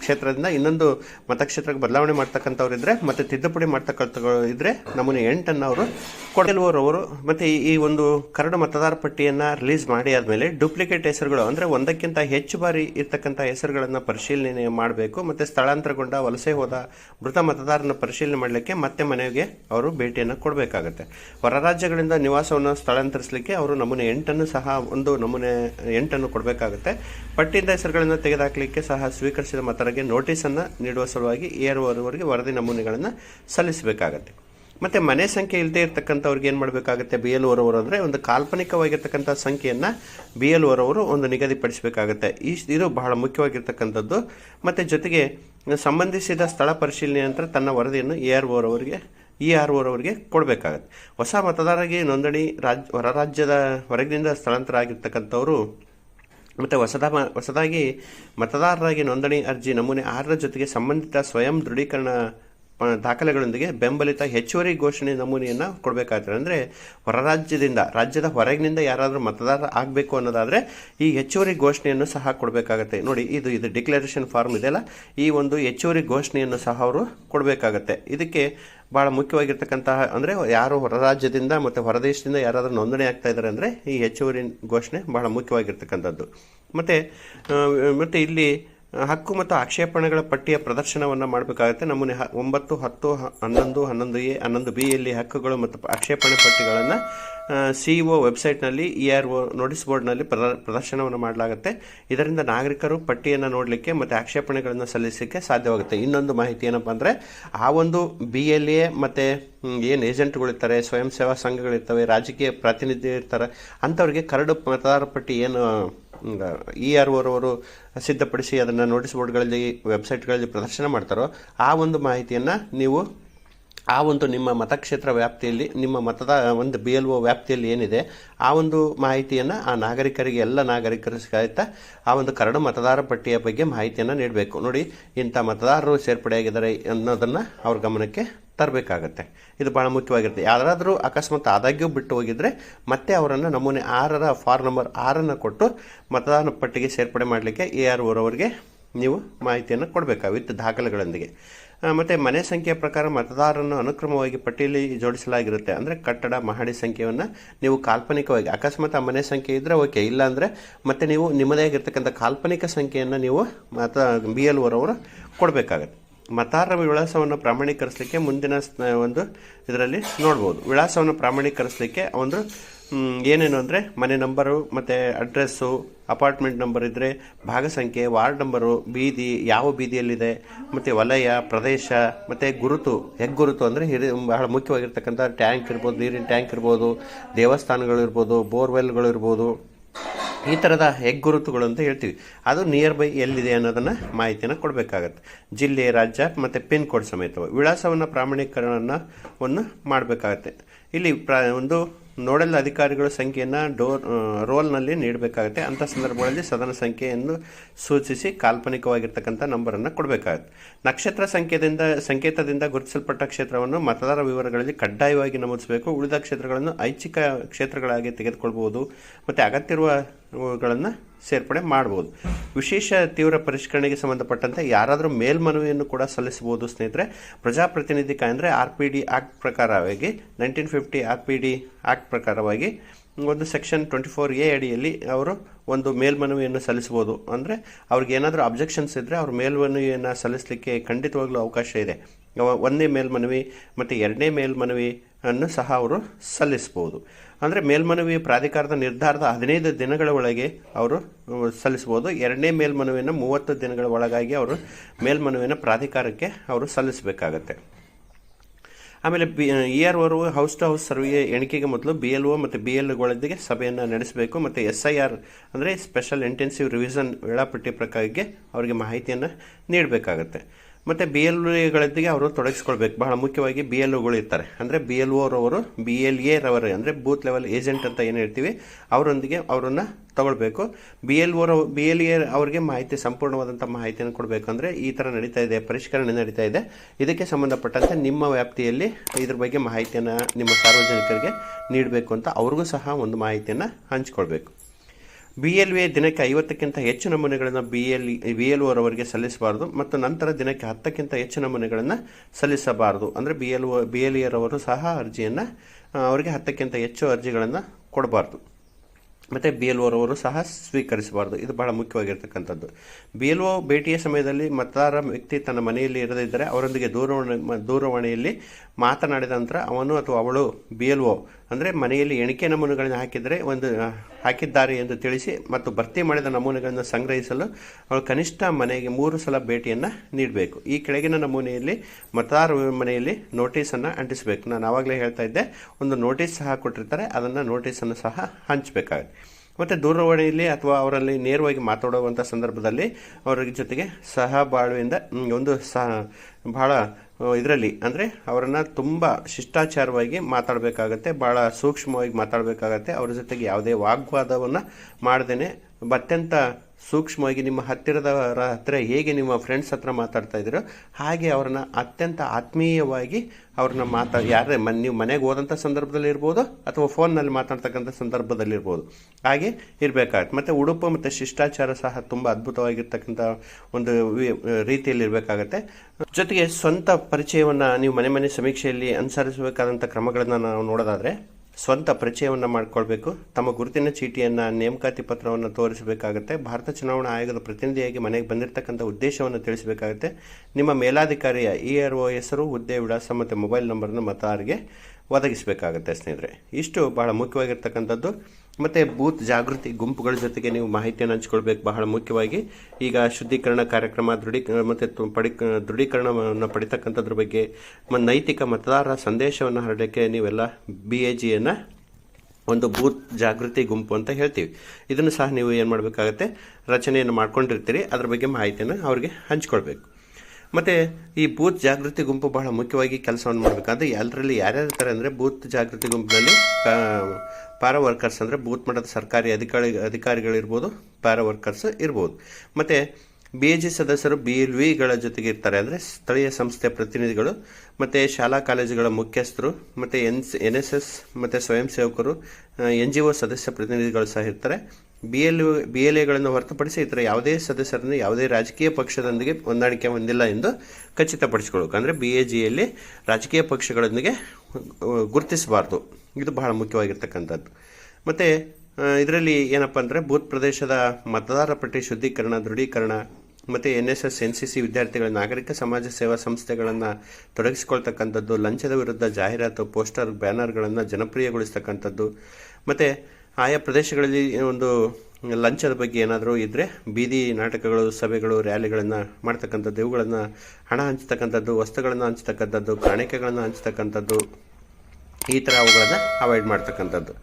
[SPEAKER 1] ಕ್ಷೇತ್ರದಿಂದ ಇನ್ನೊಂದು ಮತಕ್ಷೇತ್ರಕ್ಕೆ ಬದಲಾವಣೆ ಮಾಡ್ತಕ್ಕಂಥವ್ರು ಇದ್ದರೆ ಮತ್ತು ತಿದ್ದುಪಡಿ ಮಾಡ್ತಕ್ಕಂಥ ಇದ್ದರೆ ನಮೂನೆ ಎಂಟನ್ನು ಅವರು ಕೊಡಲ್ವರವರು ಮತ್ತು ಈ- ಈ ಒಂದು ಕರಡು ಮತದಾರ ಪಟ್ಟಿಯನ್ನು ರಿಲೀಸ್ ಮಾಡಿ ಆದಮೇಲೆ ಡೂಪ್ಲಿಕೇಟ್ ಹೆಸರುಗಳು, ಅಂದರೆ ಒಂದಕ್ಕಿಂತ ಹೆಚ್ಚು ಬಾರಿ ಇರ್ತಕ್ಕಂಥ ಹೆಸರುಗಳನ್ನು ಪರಿಶೀಲನೆ ಮಾಡಬೇಕು, ಮತ್ತು ಸ್ಥಳಾಂತರಗೊಂಡ ವಲಸೆ ಹೋದ ಮೃತ ಮತದಾರನ ಪರಿಶೀಲನೆ ಮಾಡಲಿಕ್ಕೆ ಮತ್ತೆ ಮನೆಗೆ ಅವರು ಭೇಟಿಯನ್ನು ಕೊಡಬೇಕಾಗತ್ತೆ. ಹೊರ ರಾಜ್ಯಗಳಿಂದ ನಿವಾಸವನ್ನು ಸ್ಥಳಾಂತರಿಸಲಿಕ್ಕೆ ಅವರು ನಮೂನೆ ಎಂಟನ್ನು ಸಹ ಒಂದು ನಮೂನೆ ಎಂಟನ್ನು ಕೊಡಬೇಕಾಗುತ್ತೆ. ಪಟ್ಟಿಯಿಂದ ಹೆಸರುಗಳನ್ನು ತೆಗೆದುಹಾಕಲಿಕ್ಕೆ ಸಹ ಸ್ವೀಕರಿಸಿದ ಮತರಿಗೆ ನೋಟಿಸನ್ನು ನೀಡುವ ಸಲುವಾಗಿ ಏರುವವರೆಗೆ ವರದಿ ನಮೂನೆಗಳನ್ನು ಸಲ್ಲಿಸಬೇಕಾಗತ್ತೆ. ಮತ್ತು ಮನೆ ಸಂಖ್ಯೆ ಇಲ್ಲದೆ ಇರ್ತಕ್ಕಂಥವ್ರಿಗೆ ಏನು ಮಾಡಬೇಕಾಗುತ್ತೆ? ಬಿ ಎಲ್ ಓರವರು ಅಂದರೆ ಒಂದು ಕಾಲ್ಪನಿಕವಾಗಿರ್ತಕ್ಕಂಥ ಸಂಖ್ಯೆಯನ್ನು ಬಿ ಎಲ್ ಓರವರು ಒಂದು ನಿಗದಿಪಡಿಸಬೇಕಾಗುತ್ತೆ. ಈ ಇದು ಬಹಳ ಮುಖ್ಯವಾಗಿರ್ತಕ್ಕಂಥದ್ದು. ಮತ್ತು ಜೊತೆಗೆ ಸಂಬಂಧಿಸಿದ ಸ್ಥಳ ಪರಿಶೀಲನೆ ನಂತರ ತನ್ನ ವರದಿಯನ್ನು ಎ ಆರ್ ಓರವರಿಗೆ ಇ ಆರ್ ಓರವರಿಗೆ ಕೊಡಬೇಕಾಗತ್ತೆ. ಹೊಸ ಮತದಾರರಿಗೆ ನೋಂದಣಿ ರಾಜ್ ಹೊರ ರಾಜ್ಯದ ಹೊರಗಿನಿಂದ ಸ್ಥಳಾಂತರ ಆಗಿರ್ತಕ್ಕಂಥವರು ಮತ್ತು ಹೊಸದ ಹೊಸದಾಗಿ ಮತದಾರರಾಗಿ ನೋಂದಣಿ ಅರ್ಜಿ ನಮೂನೆ ಆರರ ಜೊತೆಗೆ ಸಂಬಂಧಿತ ಸ್ವಯಂ ದೃಢೀಕರಣ ದಾಖಲೆಗಳೊಂದಿಗೆ ಬೆಂಬಲಿತ ಹೆಚ್ಚುವರಿ ಘೋಷಣೆ ನಮೂನೆಯನ್ನು ಕೊಡಬೇಕಾಗ್ತದೆ ಅಂದರೆ ಹೊರ ರಾಜ್ಯದಿಂದ ರಾಜ್ಯದ ಹೊರಗಿನಿಂದ ಯಾರಾದರೂ ಮತದಾರ ಆಗಬೇಕು ಅನ್ನೋದಾದರೆ ಈ ಹೆಚ್ಚುವರಿ ಘೋಷಣೆಯನ್ನು ಸಹ ಕೊಡಬೇಕಾಗತ್ತೆ. ನೋಡಿ, ಇದು ಇದು ಡಿಕ್ಲರೇಷನ್ ಫಾರ್ಮ್ ಇದೆಯಲ್ಲ ಈ ಒಂದು ಹೆಚ್ಚುವರಿ ಘೋಷಣೆಯನ್ನು ಸಹ ಅವರು ಕೊಡಬೇಕಾಗತ್ತೆ. ಇದಕ್ಕೆ ಭಾಳ ಮುಖ್ಯವಾಗಿರ್ತಕ್ಕಂತಹ, ಅಂದರೆ ಯಾರು ಹೊರ ರಾಜ್ಯದಿಂದ ಮತ್ತು ಹೊರದೇಶದಿಂದ ಯಾರಾದರೂ ನೋಂದಣಿ ಆಗ್ತಾ ಇದ್ದಾರೆ ಅಂದರೆ ಈ ಹೆಚ್ಚುವರಿ ಘೋಷಣೆ ಬಹಳ ಮುಖ್ಯವಾಗಿರ್ತಕ್ಕಂಥದ್ದು. ಮತ್ತು ಮತ್ತು ಇಲ್ಲಿ ಹಕ್ಕು ಮತ್ತು ಆಕ್ಷೇಪಣೆಗಳ ಪಟ್ಟಿಯ ಪ್ರದರ್ಶನವನ್ನು ಮಾಡಬೇಕಾಗುತ್ತೆ. ನಮೂನೆ ಹ, ಒಂಬತ್ತು, ಹತ್ತು ಹನ್ನೊಂದು ಹನ್ನೊಂದು ಎ, ಹನ್ನೊಂದು ಬಿ ಯಲ್ಲಿ ಹಕ್ಕುಗಳು ಮತ್ತು ಆಕ್ಷೇಪಣೆ ಪಟ್ಟಿಗಳನ್ನು ಸಿ ಒ ವೆಬ್ಸೈಟ್ನಲ್ಲಿ, ಇ ಆರ್ ಒ ನೋಟಿಸ್ ಬೋರ್ಡ್ನಲ್ಲಿ ಪ್ರದ ಪ್ರದರ್ಶನವನ್ನು ಮಾಡಲಾಗುತ್ತೆ. ಇದರಿಂದ ನಾಗರಿಕರು ಪಟ್ಟಿಯನ್ನು ನೋಡಲಿಕ್ಕೆ ಮತ್ತು ಆಕ್ಷೇಪಣೆಗಳನ್ನು ಸಲ್ಲಿಸಲಿಕ್ಕೆ ಸಾಧ್ಯವಾಗುತ್ತೆ. ಇನ್ನೊಂದು ಮಾಹಿತಿ ಏನಪ್ಪ ಅಂದರೆ, ಆ ಒಂದು ಬಿ ಎಲ್ ಎ ಮತ್ತು ಏನು ಏಜೆಂಟ್ಗಳಿರ್ತಾರೆ ಸ್ವಯಂ ಸೇವಾ ಸಂಘಗಳಿರ್ತವೆ ರಾಜಕೀಯ ಪ್ರಾತಿನಿಧ್ಯ ಇರ್ತಾರೆ, ಅಂಥವ್ರಿಗೆ ಕರಡು ಮತದಾರ ಪಟ್ಟಿ ಏನು ಇ ಆರ್ ಓರವರು ಸಿದ್ಧಪಡಿಸಿ ಅದನ್ನು ನೋಟಿಸ್ ಬೋರ್ಡ್ಗಳಲ್ಲಿ ವೆಬ್ಸೈಟ್ಗಳಲ್ಲಿ ಪ್ರದರ್ಶನ ಮಾಡ್ತಾರೋ, ಆ ಒಂದು ಮಾಹಿತಿಯನ್ನು ನೀವು ಆ ಒಂದು ನಿಮ್ಮ ಮತಕ್ಷೇತ್ರ ವ್ಯಾಪ್ತಿಯಲ್ಲಿ, ನಿಮ್ಮ ಮತದ ಒಂದು ಬಿ ಎಲ್ ಒ ವ್ಯಾಪ್ತಿಯಲ್ಲಿ ಏನಿದೆ, ಆ ಒಂದು ಮಾಹಿತಿಯನ್ನು ಆ ನಾಗರಿಕರಿಗೆ, ಎಲ್ಲ ನಾಗರಿಕರು ಸಹಿತ ಆ ಒಂದು ಕರಡು ಮತದಾರ ಪಟ್ಟಿಯ ಬಗ್ಗೆ ಮಾಹಿತಿಯನ್ನು ನೀಡಬೇಕು. ನೋಡಿ, ಇಂಥ ಮತದಾರರು ಸೇರ್ಪಡೆಯಾಗಿದ್ದಾರೆ ಅನ್ನೋದನ್ನು ಅವ್ರ ಗಮನಕ್ಕೆ ತರಬೇಕಾಗತ್ತೆ. ಇದು ಭಾಳ ಮುಖ್ಯವಾಗಿರುತ್ತೆ. ಯಾರಾದರೂ ಅಕಸ್ಮಾತ್ ಆದಾಗ್ಯೂ ಬಿಟ್ಟು ಹೋಗಿದ್ರೆ ಮತ್ತೆ ಅವರನ್ನು ನಮೂನೆ ಆರರ, ಫಾರ್ ನಂಬರ್ ಆರನ್ನು ಕೊಟ್ಟು ಮತದಾನ ಪಟ್ಟಿಗೆ ಸೇರ್ಪಡೆ ಮಾಡಲಿಕ್ಕೆ ಎ ಆರ್ ಓರವರಿಗೆ ನೀವು ಮಾಹಿತಿಯನ್ನು ಕೊಡಬೇಕಾ ವಿತ್ ದಾಖಲೆಗಳೊಂದಿಗೆ ಮತ್ತು ಮನೆ ಸಂಖ್ಯೆಯ ಪ್ರಕಾರ ಮತದಾರರನ್ನು ಅನುಕ್ರಮವಾಗಿ ಪಟ್ಟಿಯಲ್ಲಿ ಜೋಡಿಸಲಾಗಿರುತ್ತೆ. ಅಂದರೆ ಕಟ್ಟಡ, ಮಹಡಿ ಸಂಖ್ಯೆಯನ್ನು ನೀವು ಕಾಲ್ಪನಿಕವಾಗಿ, ಅಕಸ್ಮಾತ್ ಆ ಮನೆ ಸಂಖ್ಯೆ ಇದ್ದರೆ ಓಕೆ ಇಲ್ಲ ಅಂದರೆ ಮತ್ತೆ ನೀವು ನಿಮ್ಮದೇ ಆಗಿರ್ತಕ್ಕಂಥ ಕಾಲ್ಪನಿಕ ಸಂಖ್ಯೆಯನ್ನು ನೀವು ಮತ, ಬಿ ಎಲ್ ಓರವರು ಕೊಡಬೇಕಾಗತ್ತೆ. ಮತದಾರರ ವಿಳಾಸವನ್ನು ಪ್ರಮಾಣೀಕರಿಸಲಿಕ್ಕೆ ಮುಂದಿನ ಒಂದು ಇದರಲ್ಲಿ ನೋಡ್ಬೋದು. ವಿಳಾಸವನ್ನು ಪ್ರಮಾಣೀಕರಿಸಲಿಕ್ಕೆ ಒಂದು ಏನೇನು ಅಂದರೆ ಮನೆ ನಂಬರು, ಮತ್ತು ಅಡ್ರೆಸ್ಸು, ಅಪಾರ್ಟ್ಮೆಂಟ್ ನಂಬರ್ ಇದ್ದರೆ ಭಾಗ ಸಂಖ್ಯೆ ವಾರ್ಡ್ ನಂಬರು, ಬೀದಿ, ಯಾವ ಬೀದಿಯಲ್ಲಿದೆ, ಮತ್ತು ವಲಯ, ಪ್ರದೇಶ, ಮತ್ತು ಗುರುತು, ಹೆಗ್ಗುರುತು ಅಂದರೆ ಹಿರಿ, ಬಹಳ ಮುಖ್ಯವಾಗಿರ್ತಕ್ಕಂಥ ಟ್ಯಾಂಕ್ ಇರ್ಬೋದು, ನೀರಿನ ಟ್ಯಾಂಕ್ ಇರ್ಬೋದು, ದೇವಸ್ಥಾನಗಳು ಇರ್ಬೋದು, ಬೋರ್ವೆಲ್ಗಳು ಇರ್ಬೋದು. ಈ ಥರದ ಹೆಗ್ಗುರುತುಗಳು ಅಂತ ಹೇಳ್ತೀವಿ. ಅದು ನಿಯರ್ ಬೈ ಎಲ್ಲಿದೆ ಅನ್ನೋದನ್ನು ಮಾಹಿತಿಯನ್ನು ಕೊಡಬೇಕಾಗತ್ತೆ. ಜಿಲ್ಲೆ, ರಾಜ್ಯ ಮತ್ತು ಪಿನ್ ಕೋಡ್ ಸಮೇತ ವಿಳಾಸವನ್ನು ಪ್ರಾಮಾಣೀಕರಣವನ್ನು ಮಾಡಬೇಕಾಗತ್ತೆ. ಇಲ್ಲಿ ಪ್ರ ಒಂದು ನೋಡಲ್ ಅಧಿಕಾರಿಗಳ ಸಂಖ್ಯೆಯನ್ನು ಡೋರ್ ರೋಲ್ನಲ್ಲಿ ನೀಡಬೇಕಾಗುತ್ತೆ. ಅಂಥ ಸಂದರ್ಭಗಳಲ್ಲಿ ಸದನ ಸಂಖ್ಯೆಯನ್ನು ಸೂಚಿಸಿ ಕಾಲ್ಪನಿಕವಾಗಿರ್ತಕ್ಕಂಥ ನಂಬರನ್ನು ಕೊಡಬೇಕಾಗುತ್ತೆ. ನಕ್ಷತ್ರ ಸಂಖ್ಯೆದಿಂದ ಸಂಕೇತದಿಂದ ಗುರುತಿಸಲ್ಪಟ್ಟ ಕ್ಷೇತ್ರವನ್ನು ಮತದಾರ ವಿವರಗಳಲ್ಲಿ ಕಡ್ಡಾಯವಾಗಿ ನಮೂದಿಸಬೇಕು. ಉಳಿದ ಕ್ಷೇತ್ರಗಳನ್ನು ಐಚ್ಛಿಕ ಕ್ಷೇತ್ರಗಳಾಗಿ ತೆಗೆದುಕೊಳ್ಬೋದು ಮತ್ತು ಅಗತ್ಯವಿರುವಗಳನ್ನು ಸೇರ್ಪಡೆ ಮಾಡ್ಬೋದು. ವಿಶೇಷ ತೀವ್ರ ಪರಿಷ್ಕರಣೆಗೆ ಸಂಬಂಧಪಟ್ಟಂತೆ ಯಾರಾದರೂ ಮೇಲ್ಮನವಿಯನ್ನು ಕೂಡ ಸಲ್ಲಿಸಬಹುದು ಸ್ನೇಹಿತರೆ. ಪ್ರಜಾಪ್ರತಿನಿಧಿ ಅಂದರೆ ಆರ್ ಪಿ ಡಿ ಆ್ಯಕ್ಟ್ ಪ್ರಕಾರವಾಗಿ, nineteen fifty R P D act ಪ್ರಕಾರವಾಗಿ ಒಂದು ಸೆಕ್ಷನ್ ಟ್ವೆಂಟಿ ಫೋರ್ ಎ ಅಡಿಯಲ್ಲಿ ಅವರು ಒಂದು ಮೇಲ್ಮನವಿಯನ್ನು ಸಲ್ಲಿಸ್ಬೋದು ಅಂದರೆ ಅವ್ರಿಗೆ ಏನಾದರೂ ಅಬ್ಜೆಕ್ಷನ್ಸ್ ಇದ್ದರೆ ಅವ್ರ ಮೇಲ್ಮನವಿಯನ್ನು ಸಲ್ಲಿಸಲಿಕ್ಕೆ ಖಂಡಿತವಾಗ್ಲೂ ಅವಕಾಶ ಇದೆ. ಒಂದನೇ ಮೇಲ್ಮನವಿ ಮತ್ತು ಎರಡನೇ ಮೇಲ್ಮನವಿ ಅನ್ನು ಸಹ ಅವರು ಸಲ್ಲಿಸ್ಬೋದು. ಅಂದರೆ ಮೇಲ್ಮನವಿ ಪ್ರಾಧಿಕಾರದ ನಿರ್ಧಾರದ ಹದಿನೈದು ದಿನಗಳ ಒಳಗೆ ಅವರು ಸಲ್ಲಿಸ್ಬೋದು. ಎರಡನೇ ಮೇಲ್ಮನವಿಯನ್ನು ಮೂವತ್ತು ದಿನಗಳ ಒಳಗಾಗಿ ಅವರು ಮೇಲ್ಮನವಿಯನ್ನು ಪ್ರಾಧಿಕಾರಕ್ಕೆ ಅವರು ಸಲ್ಲಿಸಬೇಕಾಗತ್ತೆ. ಆಮೇಲೆ B, E R O house to house survey ಎಣಿಕೆಗೆ ಮೊದಲು ಬಿ ಎಲ್ ಒ ಮತ್ತು ಬಿ ಎಲ್ಗಳೊಂದಿಗೆ ಸಭೆಯನ್ನು ನಡೆಸಬೇಕು ಮತ್ತು ಎಸ್ ಐ ಆರ್ ಅಂದರೆ ಸ್ಪೆಷಲ್ ಇಂಟೆನ್ಸಿವ್ ರಿವಿಷನ್ ವೇಳಾಪಟ್ಟಿ ಪ್ರಕಾರಕ್ಕೆ ಅವರಿಗೆ ಮಾಹಿತಿಯನ್ನು ನೀಡಬೇಕಾಗತ್ತೆ. ಮತ್ತು ಬಿ ಎಲ್ ಎಗಳೊಂದಿಗೆ ಅವರು ತೊಡಗಿಸ್ಕೊಳ್ಬೇಕು. ಬಹಳ ಮುಖ್ಯವಾಗಿ ಬಿ ಎಲ್ ಒಗಳು ಇರ್ತಾರೆ. ಅಂದರೆ ಬಿ ಎಲ್ ಓರವರು ಬಿ ಎಲ್ ಎ ರವರು, ಅಂದರೆ ಬೂತ್ ಲೆವೆಲ್ ಏಜೆಂಟ್ ಅಂತ ಏನು ಹೇಳ್ತೀವಿ, ಅವರೊಂದಿಗೆ ಅವರನ್ನು ತಗೊಳ್ಬೇಕು. ಬಿ ಎಲ್ ಓರ ಬಿ ಎಲ್ ಎ ಅವರಿಗೆ ಮಾಹಿತಿ ಸಂಪೂರ್ಣವಾದಂಥ ಮಾಹಿತಿಯನ್ನು ಕೊಡಬೇಕು. ಅಂದರೆ ಈ ಥರ ನಡೀತಾ ಇದೆ, ಪರಿಷ್ಕರಣೆ ನಡೀತಾ ಇದೆ. ಇದಕ್ಕೆ ಸಂಬಂಧಪಟ್ಟಂತೆ ನಿಮ್ಮ ವ್ಯಾಪ್ತಿಯಲ್ಲಿ ಇದ್ರ ಬಗ್ಗೆ ಮಾಹಿತಿಯನ್ನು ನಿಮ್ಮ ಸಾರ್ವಜನಿಕರಿಗೆ ನೀಡಬೇಕು ಅಂತ ಅವ್ರಿಗೂ ಸಹ ಒಂದು ಮಾಹಿತಿಯನ್ನು ಹಂಚ್ಕೊಳ್ಬೇಕು. ಬಿ ಎಲ್ ವಿ ದಿನಕ್ಕೆ ಐವತ್ತಕ್ಕಿಂತ ಹೆಚ್ಚು ನಮೂನೆಗಳನ್ನು ಬಿ ಎಲ್ ಬಿ ಎಲ್ ಓರವರಿಗೆ ಸಲ್ಲಿಸಬಾರದು ಮತ್ತು ನಂತರ ದಿನಕ್ಕೆ ಹತ್ತಕ್ಕಿಂತ ಹೆಚ್ಚು ನಮೂನೆಗಳನ್ನು ಸಲ್ಲಿಸಬಾರದು. ಅಂದರೆ B L O B L ಇಯರವರು ಸಹ ಅರ್ಜಿಯನ್ನು ಅವರಿಗೆ ಹತ್ತಕ್ಕಿಂತ ಹೆಚ್ಚು ಅರ್ಜಿಗಳನ್ನು ಕೊಡಬಾರ್ದು. ಮತ್ತು ಬಿ ಎಲ್ ಓರವರು ಸಹ ಸ್ವೀಕರಿಸಬಾರ್ದು. ಇದು ಬಹಳ ಮುಖ್ಯವಾಗಿರ್ತಕ್ಕಂಥದ್ದು. ಬಿ ಎಲ್ ಒ ಭೇಟಿಯ ಸಮಯದಲ್ಲಿ ಮತದಾರ ವ್ಯಕ್ತಿ ತನ್ನ ಮನೆಯಲ್ಲಿ ಇರದಿದ್ದರೆ ಅವರೊಂದಿಗೆ ದೂರವಾಣಿ, ದೂರವಾಣಿಯಲ್ಲಿ ಮಾತನಾಡಿದ ನಂತರ ಅವನು ಅಥವಾ ಅವಳು ಬಿ ಎಲ್ ಒ ಅಂದರೆ ಮನೆಯಲ್ಲಿ ಎಣಿಕೆ ನಮೂನೆಗಳನ್ನು ಹಾಕಿದರೆ ಒಂದು ಹಾಕಿದ್ದಾರೆ ಎಂದು ತಿಳಿಸಿ ಮತ್ತು ಭರ್ತಿ ಮಾಡಿದ ನಮೂನೆಗಳನ್ನು ಸಂಗ್ರಹಿಸಲು ಅವರು ಕನಿಷ್ಠ ಮನೆಗೆ ಮೂರು ಸಲ ಭೇಟಿಯನ್ನು ನೀಡಬೇಕು. ಈ ಕೆಳಗಿನ ನಮೂನೆಯಲ್ಲಿ ಮತದಾರ ಮನೆಯಲ್ಲಿ ನೋಟಿಸನ್ನು ಅಂಟಿಸಬೇಕು. ನಾನು ಆವಾಗಲೇ ಹೇಳ್ತಾ ಇದ್ದೆ ಒಂದು ನೋಟಿಸ್ ಸಹ ಕೊಟ್ಟಿರ್ತಾರೆ ಅದನ್ನು ನೋಟಿಸನ್ನು ಸಹ ಹಂಚಬೇಕಾಗುತ್ತೆ. ಮತ್ತು ದೂರವಾಣಿಯಲ್ಲಿ ಅಥವಾ ಅವರಲ್ಲಿ ನೇರವಾಗಿ ಮಾತಾಡುವಂಥ ಸಂದರ್ಭದಲ್ಲಿ ಅವರ ಜೊತೆಗೆ ಸಹಬಾಳ್ವೆಯಿಂದ ಮ್, ಒಂದು ಸಹ ಬಹಳ ಇದರಲ್ಲಿ ಅಂದರೆ ಅವರನ್ನು ತುಂಬ ಶಿಷ್ಟಾಚಾರವಾಗಿ ಮಾತಾಡಬೇಕಾಗತ್ತೆ ಭಾಳ ಸೂಕ್ಷ್ಮವಾಗಿ ಮಾತಾಡಬೇಕಾಗತ್ತೆ. ಅವರ ಜೊತೆಗೆ ಯಾವುದೇ ವಾಗ್ವಾದವನ್ನು ಮಾಡ್ದೇ ಅತ್ಯಂತ ಸೂಕ್ಷ್ಮವಾಗಿ ನಿಮ್ಮ ಹತ್ತಿರದವರ ಹತ್ರ ಹೇಗೆ ನಿಮ್ಮ ಫ್ರೆಂಡ್ಸ್ ಹತ್ರ ಮಾತಾಡ್ತಾ ಇದ್ದೀರೋ ಹಾಗೆ ಅವ್ರನ್ನ ಅತ್ಯಂತ ಆತ್ಮೀಯವಾಗಿ ಅವ್ರನ್ನ ಮಾತಾ ಯಾರೇ ಮನ್ ನೀವು ಮನೆಗೆ ಹೋದಂಥ ಸಂದರ್ಭದಲ್ಲಿ ಇರ್ಬೋದು ಅಥವಾ ಫೋನ್ನಲ್ಲಿ ಮಾತಾಡ್ತಕ್ಕಂಥ ಸಂದರ್ಭದಲ್ಲಿ ಇರ್ಬೋದು. ಹಾಗೆ ಇರಬೇಕಾಗತ್ತೆ. ಮತ್ತು ಉಡುಪು ಮತ್ತು ಶಿಷ್ಟಾಚಾರ ಸಹ ತುಂಬ ಅದ್ಭುತವಾಗಿರ್ತಕ್ಕಂಥ ಒಂದು ರೀತಿಯಲ್ಲಿ ಇರಬೇಕಾಗತ್ತೆ. ಜೊತೆಗೆ ಸ್ವಂತ ಪರಿಚಯವನ್ನು ನೀವು ಮನೆ ಮನೆ ಸಮೀಕ್ಷೆಯಲ್ಲಿ ಅನುಸರಿಸಬೇಕಾದಂಥ ಕ್ರಮಗಳನ್ನು ನಾವು ನೋಡೋದಾದರೆ ಸ್ವಂತ ಪರಿಚಯವನ್ನು ಮಾಡಿಕೊಳ್ಬೇಕು. ತಮ್ಮ ಗುರುತಿನ ಚೀಟಿಯನ್ನು, ನೇಮಕಾತಿ ಪತ್ರವನ್ನು ತೋರಿಸಬೇಕಾಗುತ್ತೆ. ಭಾರತ ಚುನಾವಣಾ ಆಯೋಗದ ಪ್ರತಿನಿಧಿಯಾಗಿ ಮನೆಗೆ ಬಂದಿರತಕ್ಕಂಥ ಉದ್ದೇಶವನ್ನು ತಿಳಿಸಬೇಕಾಗುತ್ತೆ. ನಿಮ್ಮ ಮೇಲಾಧಿಕಾರಿಯ ಇ ಆರ್ ಒ ಹೆಸರು, ಹುದ್ದೆ, ವಿಳಾಸ ಮತ್ತು ಮೊಬೈಲ್ ನಂಬರನ್ನು ಮತದಾರರಿಗೆ ಒದಗಿಸಬೇಕಾಗುತ್ತೆ ಸ್ನೇಹಿತರೆ. ಇಷ್ಟು ಬಹಳ ಮುಖ್ಯವಾಗಿರ್ತಕ್ಕಂಥದ್ದು. ಮತ್ತು ಬೂತ್ ಜಾಗೃತಿ ಗುಂಪುಗಳ ಜೊತೆಗೆ ನೀವು ಮಾಹಿತಿಯನ್ನು ಹಂಚ್ಕೊಳ್ಬೇಕು ಬಹಳ ಮುಖ್ಯವಾಗಿ. ಈಗ ಶುದ್ಧೀಕರಣ ಕಾರ್ಯಕ್ರಮ, ದೃಢೀ, ಮತ್ತು ಪಡಿ, ದೃಢೀಕರಣವನ್ನು ಪಡಿತಕ್ಕಂಥದ್ರ ಬಗ್ಗೆ ಮತ್ತು ನೈತಿಕ ಮತದಾರರ ಸಂದೇಶವನ್ನು ಹರಡೋಕ್ಕೆ ನೀವೆಲ್ಲ ಬಿ ಎ ಜಿಯನ್ನು ಒಂದು ಬೂತ್ ಜಾಗೃತಿ ಗುಂಪು ಅಂತ ಹೇಳ್ತೀವಿ. ಇದನ್ನು ಸಹ ನೀವು ಏನು ಮಾಡಬೇಕಾಗತ್ತೆ? ರಚನೆಯನ್ನು ಮಾಡ್ಕೊಂಡಿರ್ತೀರಿ. ಅದ್ರ ಬಗ್ಗೆ ಮಾಹಿತಿಯನ್ನು ಅವ್ರಿಗೆ ಹಂಚ್ಕೊಳ್ಬೇಕು. ಮತ್ತು ಈ ಬೂತ್ ಜಾಗೃತಿ ಗುಂಪು ಬಹಳ ಮುಖ್ಯವಾಗಿ ಕೆಲಸವನ್ನು ಮಾಡಬೇಕಂದ್ರೆ ಎಲ್ಲರಲ್ಲಿ ಯಾರ್ಯಾರು ಇರ್ತಾರೆ ಅಂದರೆ ಬೂತ್ ಜಾಗೃತಿ ಗುಂಪಿನಲ್ಲಿ ಪ್ಯಾರಾ ವರ್ಕರ್ಸ್ ಅಂದರೆ ಬೂತ್ ಮಟ್ಟದ ಸರ್ಕಾರಿ ಅಧಿಕಾರಿ, ಅಧಿಕಾರಿಗಳಿರ್ಬೋದು ಪ್ಯಾರಾ ವರ್ಕರ್ಸ್ ಇರ್ಬೋದು. ಮತ್ತು ಬಿ ಎ ಜಿ ಸದಸ್ಯರು ಬಿ ಎಲ್ ವಿಗಳ ಜೊತೆಗೆ ಇರ್ತಾರೆ ಅಂದರೆ ಸ್ಥಳೀಯ ಸಂಸ್ಥೆ ಪ್ರತಿನಿಧಿಗಳು, ಮತ್ತು ಶಾಲಾ ಕಾಲೇಜುಗಳ ಮುಖ್ಯಸ್ಥರು, ಮತ್ತು ಎನ್ ಎನ್ ಎಸ್ ಎಸ್, ಮತ್ತು ಸ್ವಯಂ ಸೇವಕರು ಎನ್ ಜಿ ಒ ಸದಸ್ಯ ಪ್ರತಿನಿಧಿಗಳು ಸಹ ಇರ್ತಾರೆ. ಬಿ ಎಲ್ ಬಿ ಎಲ್ ಎಗಳನ್ನು ಹೊರತುಪಡಿಸಿ ಇತರ ಯಾವುದೇ ಸದಸ್ಯರನ್ನು ಯಾವುದೇ ರಾಜಕೀಯ ಪಕ್ಷದೊಂದಿಗೆ ಹೊಂದಾಣಿಕೆ ಹೊಂದಿಲ್ಲ ಎಂದು ಖಚಿತಪಡಿಸಿಕೊಳ್ಳಬೇಕು ಅಂದರೆ ಬಿ ಎ ಜಿಯಲ್ಲಿ ರಾಜಕೀಯ ಪಕ್ಷಗಳೊಂದಿಗೆ ಗುರುತಿಸಬಾರ್ದು. ಇದು ಬಹಳ ಮುಖ್ಯವಾಗಿರ್ತಕ್ಕಂಥದ್ದು. ಮತ್ತು ಇದರಲ್ಲಿ ಏನಪ್ಪ ಅಂದರೆ ಬೂತ್ ಪ್ರದೇಶದ ಮತದಾರ ಪಟ್ಟಿ ಶುದ್ಧೀಕರಣ, ದೃಢೀಕರಣ, ಮತ್ತು N S S N C C ವಿದ್ಯಾರ್ಥಿಗಳ ನಾಗರಿಕ ಸಮಾಜ ಸೇವಾ ಸಂಸ್ಥೆಗಳನ್ನು ತೊಡಗಿಸಿಕೊಳ್ತಕ್ಕಂಥದ್ದು, ಲಂಚದ ವಿರುದ್ಧ ಜಾಹೀರಾತು, ಪೋಸ್ಟರ್, ಬ್ಯಾನರ್ಗಳನ್ನು ಜನಪ್ರಿಯಗೊಳಿಸ್ತಕ್ಕಂಥದ್ದು, ಮತ್ತು ಆಯಾ ಪ್ರದೇಶಗಳಲ್ಲಿ ಒಂದು ಲಂಚದ ಬಗ್ಗೆ ಏನಾದರೂ ಇದ್ದರೆ ಬೀದಿ ನಾಟಕಗಳು, ಸಭೆಗಳು, ರ್ಯಾಲಿಗಳನ್ನು ಮಾಡ್ತಕ್ಕಂಥದ್ದು ಇವುಗಳನ್ನು ಹಣ ಹಂಚ್ತಕ್ಕಂಥದ್ದು, ವಸ್ತುಗಳನ್ನು ಹಂಚ್ತಕ್ಕಂಥದ್ದು, ಕಾಣಿಕೆಗಳನ್ನು ಹಂಚ್ತಕ್ಕಂಥದ್ದು ಈ ಥರ ಅವುಗಳನ್ನು ಅವಾಯ್ಡ್ ಮಾಡ್ತಕ್ಕಂಥದ್ದು.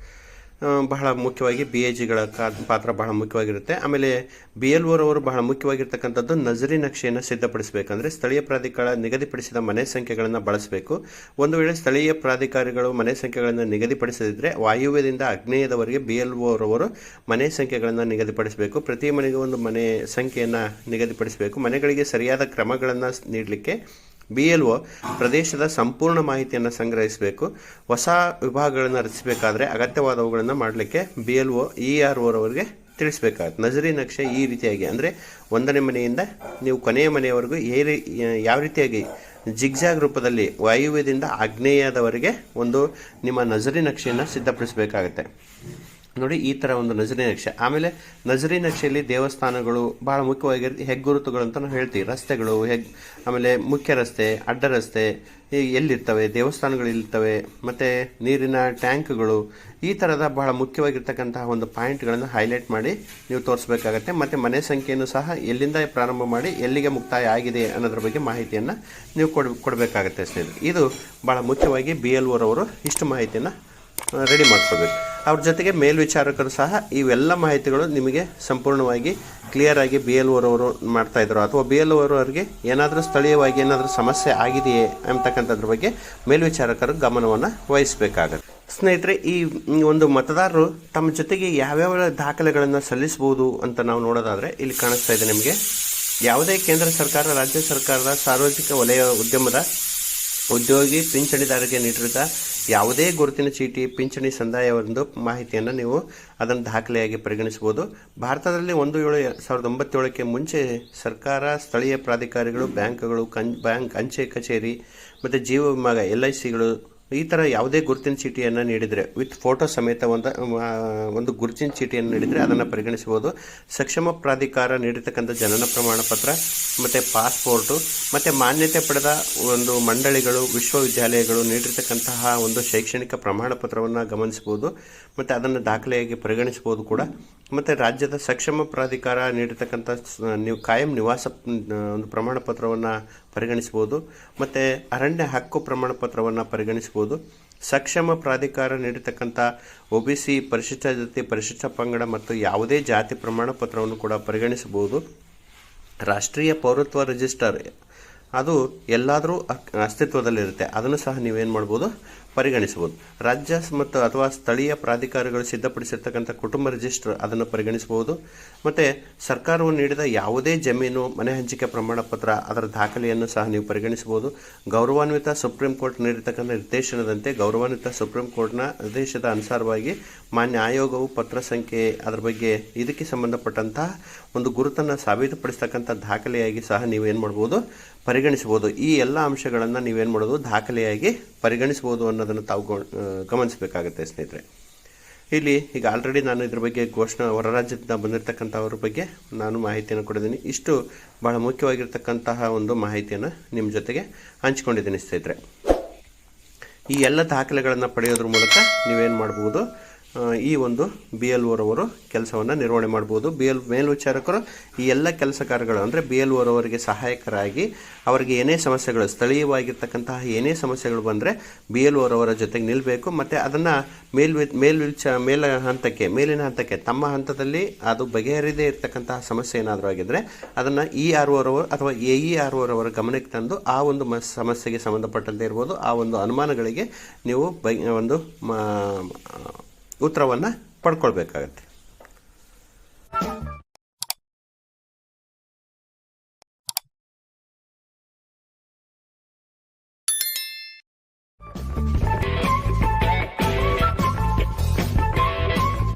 [SPEAKER 1] ಬಹಳ ಮುಖ್ಯವಾಗಿ ಬಿ ಎ ಜಿಗಳ ಪಾತ್ರ ಬಹಳ ಮುಖ್ಯವಾಗಿರುತ್ತೆ. ಆಮೇಲೆ ಬಿ ಎಲ್ ಓರವರು ಬಹಳ ಮುಖ್ಯವಾಗಿರ್ತಕ್ಕಂಥದ್ದು ನಜರಿ ನಕ್ಷೆಯನ್ನು ಸಿದ್ಧಪಡಿಸಬೇಕಂದ್ರೆ ಸ್ಥಳೀಯ ಪ್ರಾಧಿಕಾರ ನಿಗದಿಪಡಿಸಿದ ಮನೆ ಸಂಖ್ಯೆಗಳನ್ನು ಬಳಸಬೇಕು. ಒಂದು ವೇಳೆ ಸ್ಥಳೀಯ ಪ್ರಾಧಿಕಾರಿಗಳು ಮನೆ ಸಂಖ್ಯೆಗಳನ್ನು ನಿಗದಿಪಡಿಸದಿದ್ದರೆ ವಾಯುವ್ಯದಿಂದ ಆಗ್ನೇಯದವರೆಗೆ ಬಿ ಎಲ್ ಓರವರು ಮನೆ ಸಂಖ್ಯೆಗಳನ್ನು ನಿಗದಿಪಡಿಸಬೇಕು. ಪ್ರತಿ ಮನೆಗೆ ಒಂದು ಮನೆ ಸಂಖ್ಯೆಯನ್ನು ನಿಗದಿಪಡಿಸಬೇಕು. ಮನೆಗಳಿಗೆ ಸರಿಯಾದ ಕ್ರಮಗಳನ್ನು ನೀಡಲಿಕ್ಕೆ ಬಿ ಎಲ್ ಒ ಪ್ರದೇಶದ ಸಂಪೂರ್ಣ ಮಾಹಿತಿಯನ್ನು ಸಂಗ್ರಹಿಸಬೇಕು. ಹೊಸ ವಿಭಾಗಗಳನ್ನು ರಚಿಸಬೇಕಾದ್ರೆ ಅಗತ್ಯವಾದವುಗಳನ್ನು ಮಾಡಲಿಕ್ಕೆ B L O, E R ಒರವರಿಗೆ ತಿಳಿಸ್ಬೇಕಾಗುತ್ತೆ. ನಜರಿ ನಕ್ಷೆ ಈ ರೀತಿಯಾಗಿ ಅಂದರೆ ಒಂದನೇ ಮನೆಯಿಂದ ನೀವು ಕೊನೆಯ ಮನೆಯವರೆಗೂ ಏ ರೀ, ಯಾವ ರೀತಿಯಾಗಿ ಜಿಗ್ಜಾಗ್ ರೂಪದಲ್ಲಿ ವಾಯುವ್ಯದಿಂದ ಆಗ್ನೇಯದವರೆಗೆ ಒಂದು ನಿಮ್ಮ ನಜರಿ ನಕ್ಷೆಯನ್ನು ಸಿದ್ಧಪಡಿಸಬೇಕಾಗತ್ತೆ. ನೋಡಿ, ಈ ಥರ ಒಂದು ನಜರಿ ನಕ್ಷೆ. ಆಮೇಲೆ ನಜರಿ ನಕ್ಷೆಯಲ್ಲಿ ದೇವಸ್ಥಾನಗಳು ಬಹಳ ಮುಖ್ಯವಾಗಿ ಹೆಗ್ಗುರುತುಗಳು ಅಂತ ನಾವು ಹೇಳ್ತೀವಿ. ರಸ್ತೆಗಳು, ಹೆಗ್ ಆಮೇಲೆ ಮುಖ್ಯ ರಸ್ತೆ, ಅಡ್ಡ ರಸ್ತೆ ಎಲ್ಲಿರ್ತವೆ? ದೇವಸ್ಥಾನಗಳು ಇರ್ತವೆ ಮತ್ತು ನೀರಿನ ಟ್ಯಾಂಕ್ಗಳು. ಈ ಥರದ ಬಹಳ ಮುಖ್ಯವಾಗಿರ್ತಕ್ಕಂತಹ ಒಂದು ಪಾಯಿಂಟ್ಗಳನ್ನು ಹೈಲೈಟ್ ಮಾಡಿ ನೀವು ತೋರಿಸಬೇಕಾಗತ್ತೆ. ಮತ್ತು ಮನೆ ಸಂಖ್ಯೆಯನ್ನು ಸಹ ಎಲ್ಲಿಂದ ಪ್ರಾರಂಭ ಮಾಡಿ ಎಲ್ಲಿಗೆ ಮುಕ್ತಾಯ ಆಗಿದೆ ಅನ್ನೋದ್ರ ಬಗ್ಗೆ ಮಾಹಿತಿಯನ್ನು ನೀವು ಕೊಡ್ ಕೊಡಬೇಕಾಗತ್ತೆ ಸ್ನೇಹಿತರೆ. ಇದು ಭಾಳ ಮುಖ್ಯವಾಗಿ ಬಿ ಎಲ್ ಓರವರು ಇಷ್ಟು ಮಾಹಿತಿಯನ್ನು ರೆಡಿ ಮಾಡ್ಕೋಬೇಕು. ಅವ್ರ ಜೊತೆಗೆ ಮೇಲ್ವಿಚಾರಕರು ಸಹ ಇವೆಲ್ಲ ಮಾಹಿತಿಗಳು ನಿಮಗೆ ಸಂಪೂರ್ಣವಾಗಿ ಕ್ಲಿಯರ್ ಆಗಿ ಬಿ ಎಲ್ ಓರವರು ಮಾಡ್ತಾ ಇದ್ರು. ಅಥವಾ ಬಿ ಎಲ್ ಓರವರಿಗೆ ಏನಾದರೂ ಸ್ಥಳೀಯವಾಗಿ ಏನಾದರೂ ಸಮಸ್ಯೆ ಆಗಿದೆಯೇ ಅಂತಕ್ಕಂಥದ್ರ ಬಗ್ಗೆ ಮೇಲ್ವಿಚಾರಕರು ಗಮನವನ್ನು ವಹಿಸಬೇಕಾಗತ್ತೆ. ಸ್ನೇಹಿತರೆ, ಈ ಒಂದು ಮತದಾರರು ತಮ್ಮ ಜೊತೆಗೆ ಯಾವ್ಯಾವ ದಾಖಲೆಗಳನ್ನು ಸಲ್ಲಿಸಬಹುದು ಅಂತ ನಾವು ನೋಡೋದಾದರೆ ಇಲ್ಲಿ ಕಾಣಿಸ್ತಾ ಇದೆ ನಿಮಗೆ. ಯಾವುದೇ ಕೇಂದ್ರ ಸರ್ಕಾರ, ರಾಜ್ಯ ಸರ್ಕಾರದ ಸಾರ್ವಜನಿಕ ವಲಯ ಉದ್ಯಮದ ಉದ್ಯೋಗಿ ಪಿಂಚಣಿದಾರರಿಗೆ ನೀಡಿರುವ ಯಾವುದೇ ಗುರುತಿನ ಚೀಟಿ, ಪಿಂಚಣಿ ಸಂದಾಯವೊಂದು ಮಾಹಿತಿಯನ್ನು ನೀವು ಅದನ್ನು ದಾಖಲೆಯಾಗಿ ಪರಿಗಣಿಸಬಹುದು. ಭಾರತದಲ್ಲಿ ಒಂದು ಏಳು ಸಾವಿರದ ಒಂಬತ್ತೇಳಕ್ಕೆ ಮುಂಚೆ ಸರ್ಕಾರ, ಸ್ಥಳೀಯ ಪ್ರಾಧಿಕಾರಿಗಳು, ಬ್ಯಾಂಕ್ಗಳು ಕಂ ಬ್ಯಾಂಕ್ ಅಂಚೆ ಕಚೇರಿ ಮತ್ತು ಜೀವ ವಿಮಾಗ, ಎಲ್ ಐ ಸಿಗಳು ಈ ಥರ ಯಾವುದೇ ಗುರುತಿನ ಚೀಟಿಯನ್ನು ನೀಡಿದರೆ, ವಿತ್ ಫೋಟೋ ಸಮೇತ ಒಂದು ಒಂದು ಗುರುತಿನ ಚೀಟಿಯನ್ನು ನೀಡಿದರೆ ಅದನ್ನು ಪರಿಗಣಿಸಬಹುದು. ಸಕ್ಷಮ ಪ್ರಾಧಿಕಾರ ನೀಡಿರ್ತಕ್ಕಂಥ ಜನನ ಪ್ರಮಾಣ ಪತ್ರ, ಮತ್ತು ಪಾಸ್ಪೋರ್ಟು, ಮತ್ತು ಮಾನ್ಯತೆ ಪಡೆದ ಒಂದು ಮಂಡಳಿಗಳು, ವಿಶ್ವವಿದ್ಯಾಲಯಗಳು ನೀಡಿರ್ತಕ್ಕಂತಹ ಒಂದು ಶೈಕ್ಷಣಿಕ ಪ್ರಮಾಣ ಪತ್ರವನ್ನು ಗಮನಿಸಬಹುದು. ಮತ್ತು ಅದನ್ನು ದಾಖಲೆಯಾಗಿ ಪರಿಗಣಿಸಬಹುದು ಕೂಡ. ಮತ್ತು ರಾಜ್ಯದ ಸಕ್ಷಮ ಪ್ರಾಧಿಕಾರ ನೀಡಿರ್ತಕ್ಕಂಥ ನೀವು ಕಾಯಂ ನಿವಾಸ ಒಂದು ಪ್ರಮಾಣ ಪತ್ರವನ್ನು ಪರಿಗಣಿಸ್ಬೋದು ಮತ್ತು ಅರಣ್ಯ ಹಕ್ಕು ಪ್ರಮಾಣ ಪತ್ರವನ್ನು ಪರಿಗಣಿಸ್ಬೋದು ಸಕ್ಷಮ ಪ್ರಾಧಿಕಾರ ನೀಡಿರ್ತಕ್ಕಂಥ ಒ ಬಿ ಸಿ ಪರಿಶಿಷ್ಟ ಜಾತಿ, ಪರಿಶಿಷ್ಟ ಪಂಗಡ ಮತ್ತು ಯಾವುದೇ ಜಾತಿ ಪ್ರಮಾಣ ಪತ್ರವನ್ನು ಕೂಡ ಪರಿಗಣಿಸಬಹುದು. ರಾಷ್ಟ್ರೀಯ ಪೌರತ್ವ ರಿಜಿಸ್ಟರ್, ಅದು ಎಲ್ಲಾದರೂ ಅಸ್ತಿತ್ವದಲ್ಲಿರುತ್ತೆ. ಅದನ್ನು ಸಹ ನೀವೇನು ಮಾಡ್ಬೋದು? ಪರಿಗಣಿಸ್ಬೋದು ರಾಜ್ಯ ಮತ್ತು ಅಥವಾ ಸ್ಥಳೀಯ ಪ್ರಾಧಿಕಾರಗಳು ಸಿದ್ಧಪಡಿಸಿರ್ತಕ್ಕಂಥ ಕುಟುಂಬ ರಿಜಿಸ್ಟರ್ ಅದನ್ನು ಪರಿಗಣಿಸಬಹುದು. ಮತ್ತು ಸರ್ಕಾರವು ನೀಡಿದ ಯಾವುದೇ ಜಮೀನು, ಮನೆ ಹಂಚಿಕೆ ಪ್ರಮಾಣ ಪತ್ರ ಅದರ ದಾಖಲೆಯನ್ನು ಸಹ ನೀವು ಪರಿಗಣಿಸಬಹುದು. ಗೌರವಾನ್ವಿತ ಸುಪ್ರೀಂ ಕೋರ್ಟ್ ನೀಡಿರ್ತಕ್ಕಂಥ ನಿರ್ದೇಶನದಂತೆ ಗೌರವಾನ್ವಿತ ಸುಪ್ರೀಂ ಕೋರ್ಟ್ನ ನಿರ್ದೇಶದ ಅನುಸಾರವಾಗಿ ಮಾನ್ಯ ಆಯೋಗವು ಪತ್ರ ಸಂಖ್ಯೆ ಅದರ ಬಗ್ಗೆ ಇದಕ್ಕೆ ಸಂಬಂಧಪಟ್ಟಂತಹ ಒಂದು ಗುರುತನ್ನು ಸಾಬೀತುಪಡಿಸ್ತಕ್ಕಂಥ ದಾಖಲೆಯಾಗಿ ಸಹ ನೀವು ಏನು ಮಾಡ್ಬೋದು ಪರಿಗಣಿಸ್ಬೋದು ಈ ಎಲ್ಲ ಅಂಶಗಳನ್ನು ನೀವೇನು ಮಾಡೋದು? ದಾಖಲೆಯಾಗಿ ಪರಿಗಣಿಸ್ಬೋದು ಅನ್ನೋದನ್ನು ತಾವು ಗಮನಿಸಬೇಕಾಗುತ್ತೆ ಸ್ನೇಹಿತರೆ. ಇಲ್ಲಿ ಈಗ ಆಲ್ರೆಡಿ ನಾನು ಇದ್ರ ಬಗ್ಗೆ ಘೋಷಣೆ, ಹೊರ ರಾಜ್ಯದಿಂದ ಬಂದಿರತಕ್ಕಂಥವ್ರ ಬಗ್ಗೆ ನಾನು ಮಾಹಿತಿಯನ್ನು ಕೊಡಿದ್ದೀನಿ ಇಷ್ಟು ಬಹಳ ಮುಖ್ಯವಾಗಿರ್ತಕ್ಕಂತಹ ಒಂದು ಮಾಹಿತಿಯನ್ನು ನಿಮ್ಮ ಜೊತೆಗೆ ಹಂಚ್ಕೊಂಡಿದ್ದೀನಿ ಸ್ನೇಹಿತರೆ. ಈ ಎಲ್ಲ ದಾಖಲೆಗಳನ್ನು ಪಡೆಯೋದ್ರ ಮೂಲಕ ನೀವೇನು ಮಾಡ್ಬೋದು ಈ ಒಂದು ಬಿ ಎಲ್ ಓರವರು ಕೆಲಸವನ್ನು ನಿರ್ವಹಣೆ ಮಾಡ್ಬೋದು. ಬಿ ಎಲ್ ಮೇಲ್ವಿಚಾರಕರು ಈ ಎಲ್ಲ ಕೆಲಸ ಕಾರ್ಯಗಳು ಅಂದರೆ ಬಿ ಎಲ್ ಓರವರಿಗೆ ಸಹಾಯಕರಾಗಿ ಅವರಿಗೆ ಏನೇ ಸಮಸ್ಯೆಗಳು, ಸ್ಥಳೀಯವಾಗಿರ್ತಕ್ಕಂತಹ ಏನೇ ಸಮಸ್ಯೆಗಳು ಬಂದರೆ ಬಿ ಎಲ್ ಓರವರ ಜೊತೆಗೆ ನಿಲ್ಲಬೇಕು ಮತ್ತು ಅದನ್ನು ಮೇಲ್ವಿ, ಮೇಲ್ವಿಚ, ಮೇಲ ಹಂತಕ್ಕೆ, ಮೇಲಿನ ಹಂತಕ್ಕೆ, ತಮ್ಮ ಹಂತದಲ್ಲಿ ಅದು ಬಗೆಹರಿದೇ ಇರತಕ್ಕಂತಹ ಸಮಸ್ಯೆ ಏನಾದರೂ ಆಗಿದ್ದರೆ ಅದನ್ನು ಇ ಆರ್ ಓರವರು ಅಥವಾ ಎ ಇ ಆರ್ ಓರವರ ಗಮನಕ್ಕೆ ತಂದು ಆ ಒಂದು ಸಮಸ್ಯೆಗೆ ಸಂಬಂಧಪಟ್ಟಂತೆ ಇರ್ಬೋದು. ಆ ಒಂದು ಅನುಮಾನಗಳಿಗೆ ನೀವು ಬೈ, ಒಂದು ಉತ್ತರವನ್ನು ಪಡ್ಕೊಳ್ಬೇಕಾಗತ್ತೆ.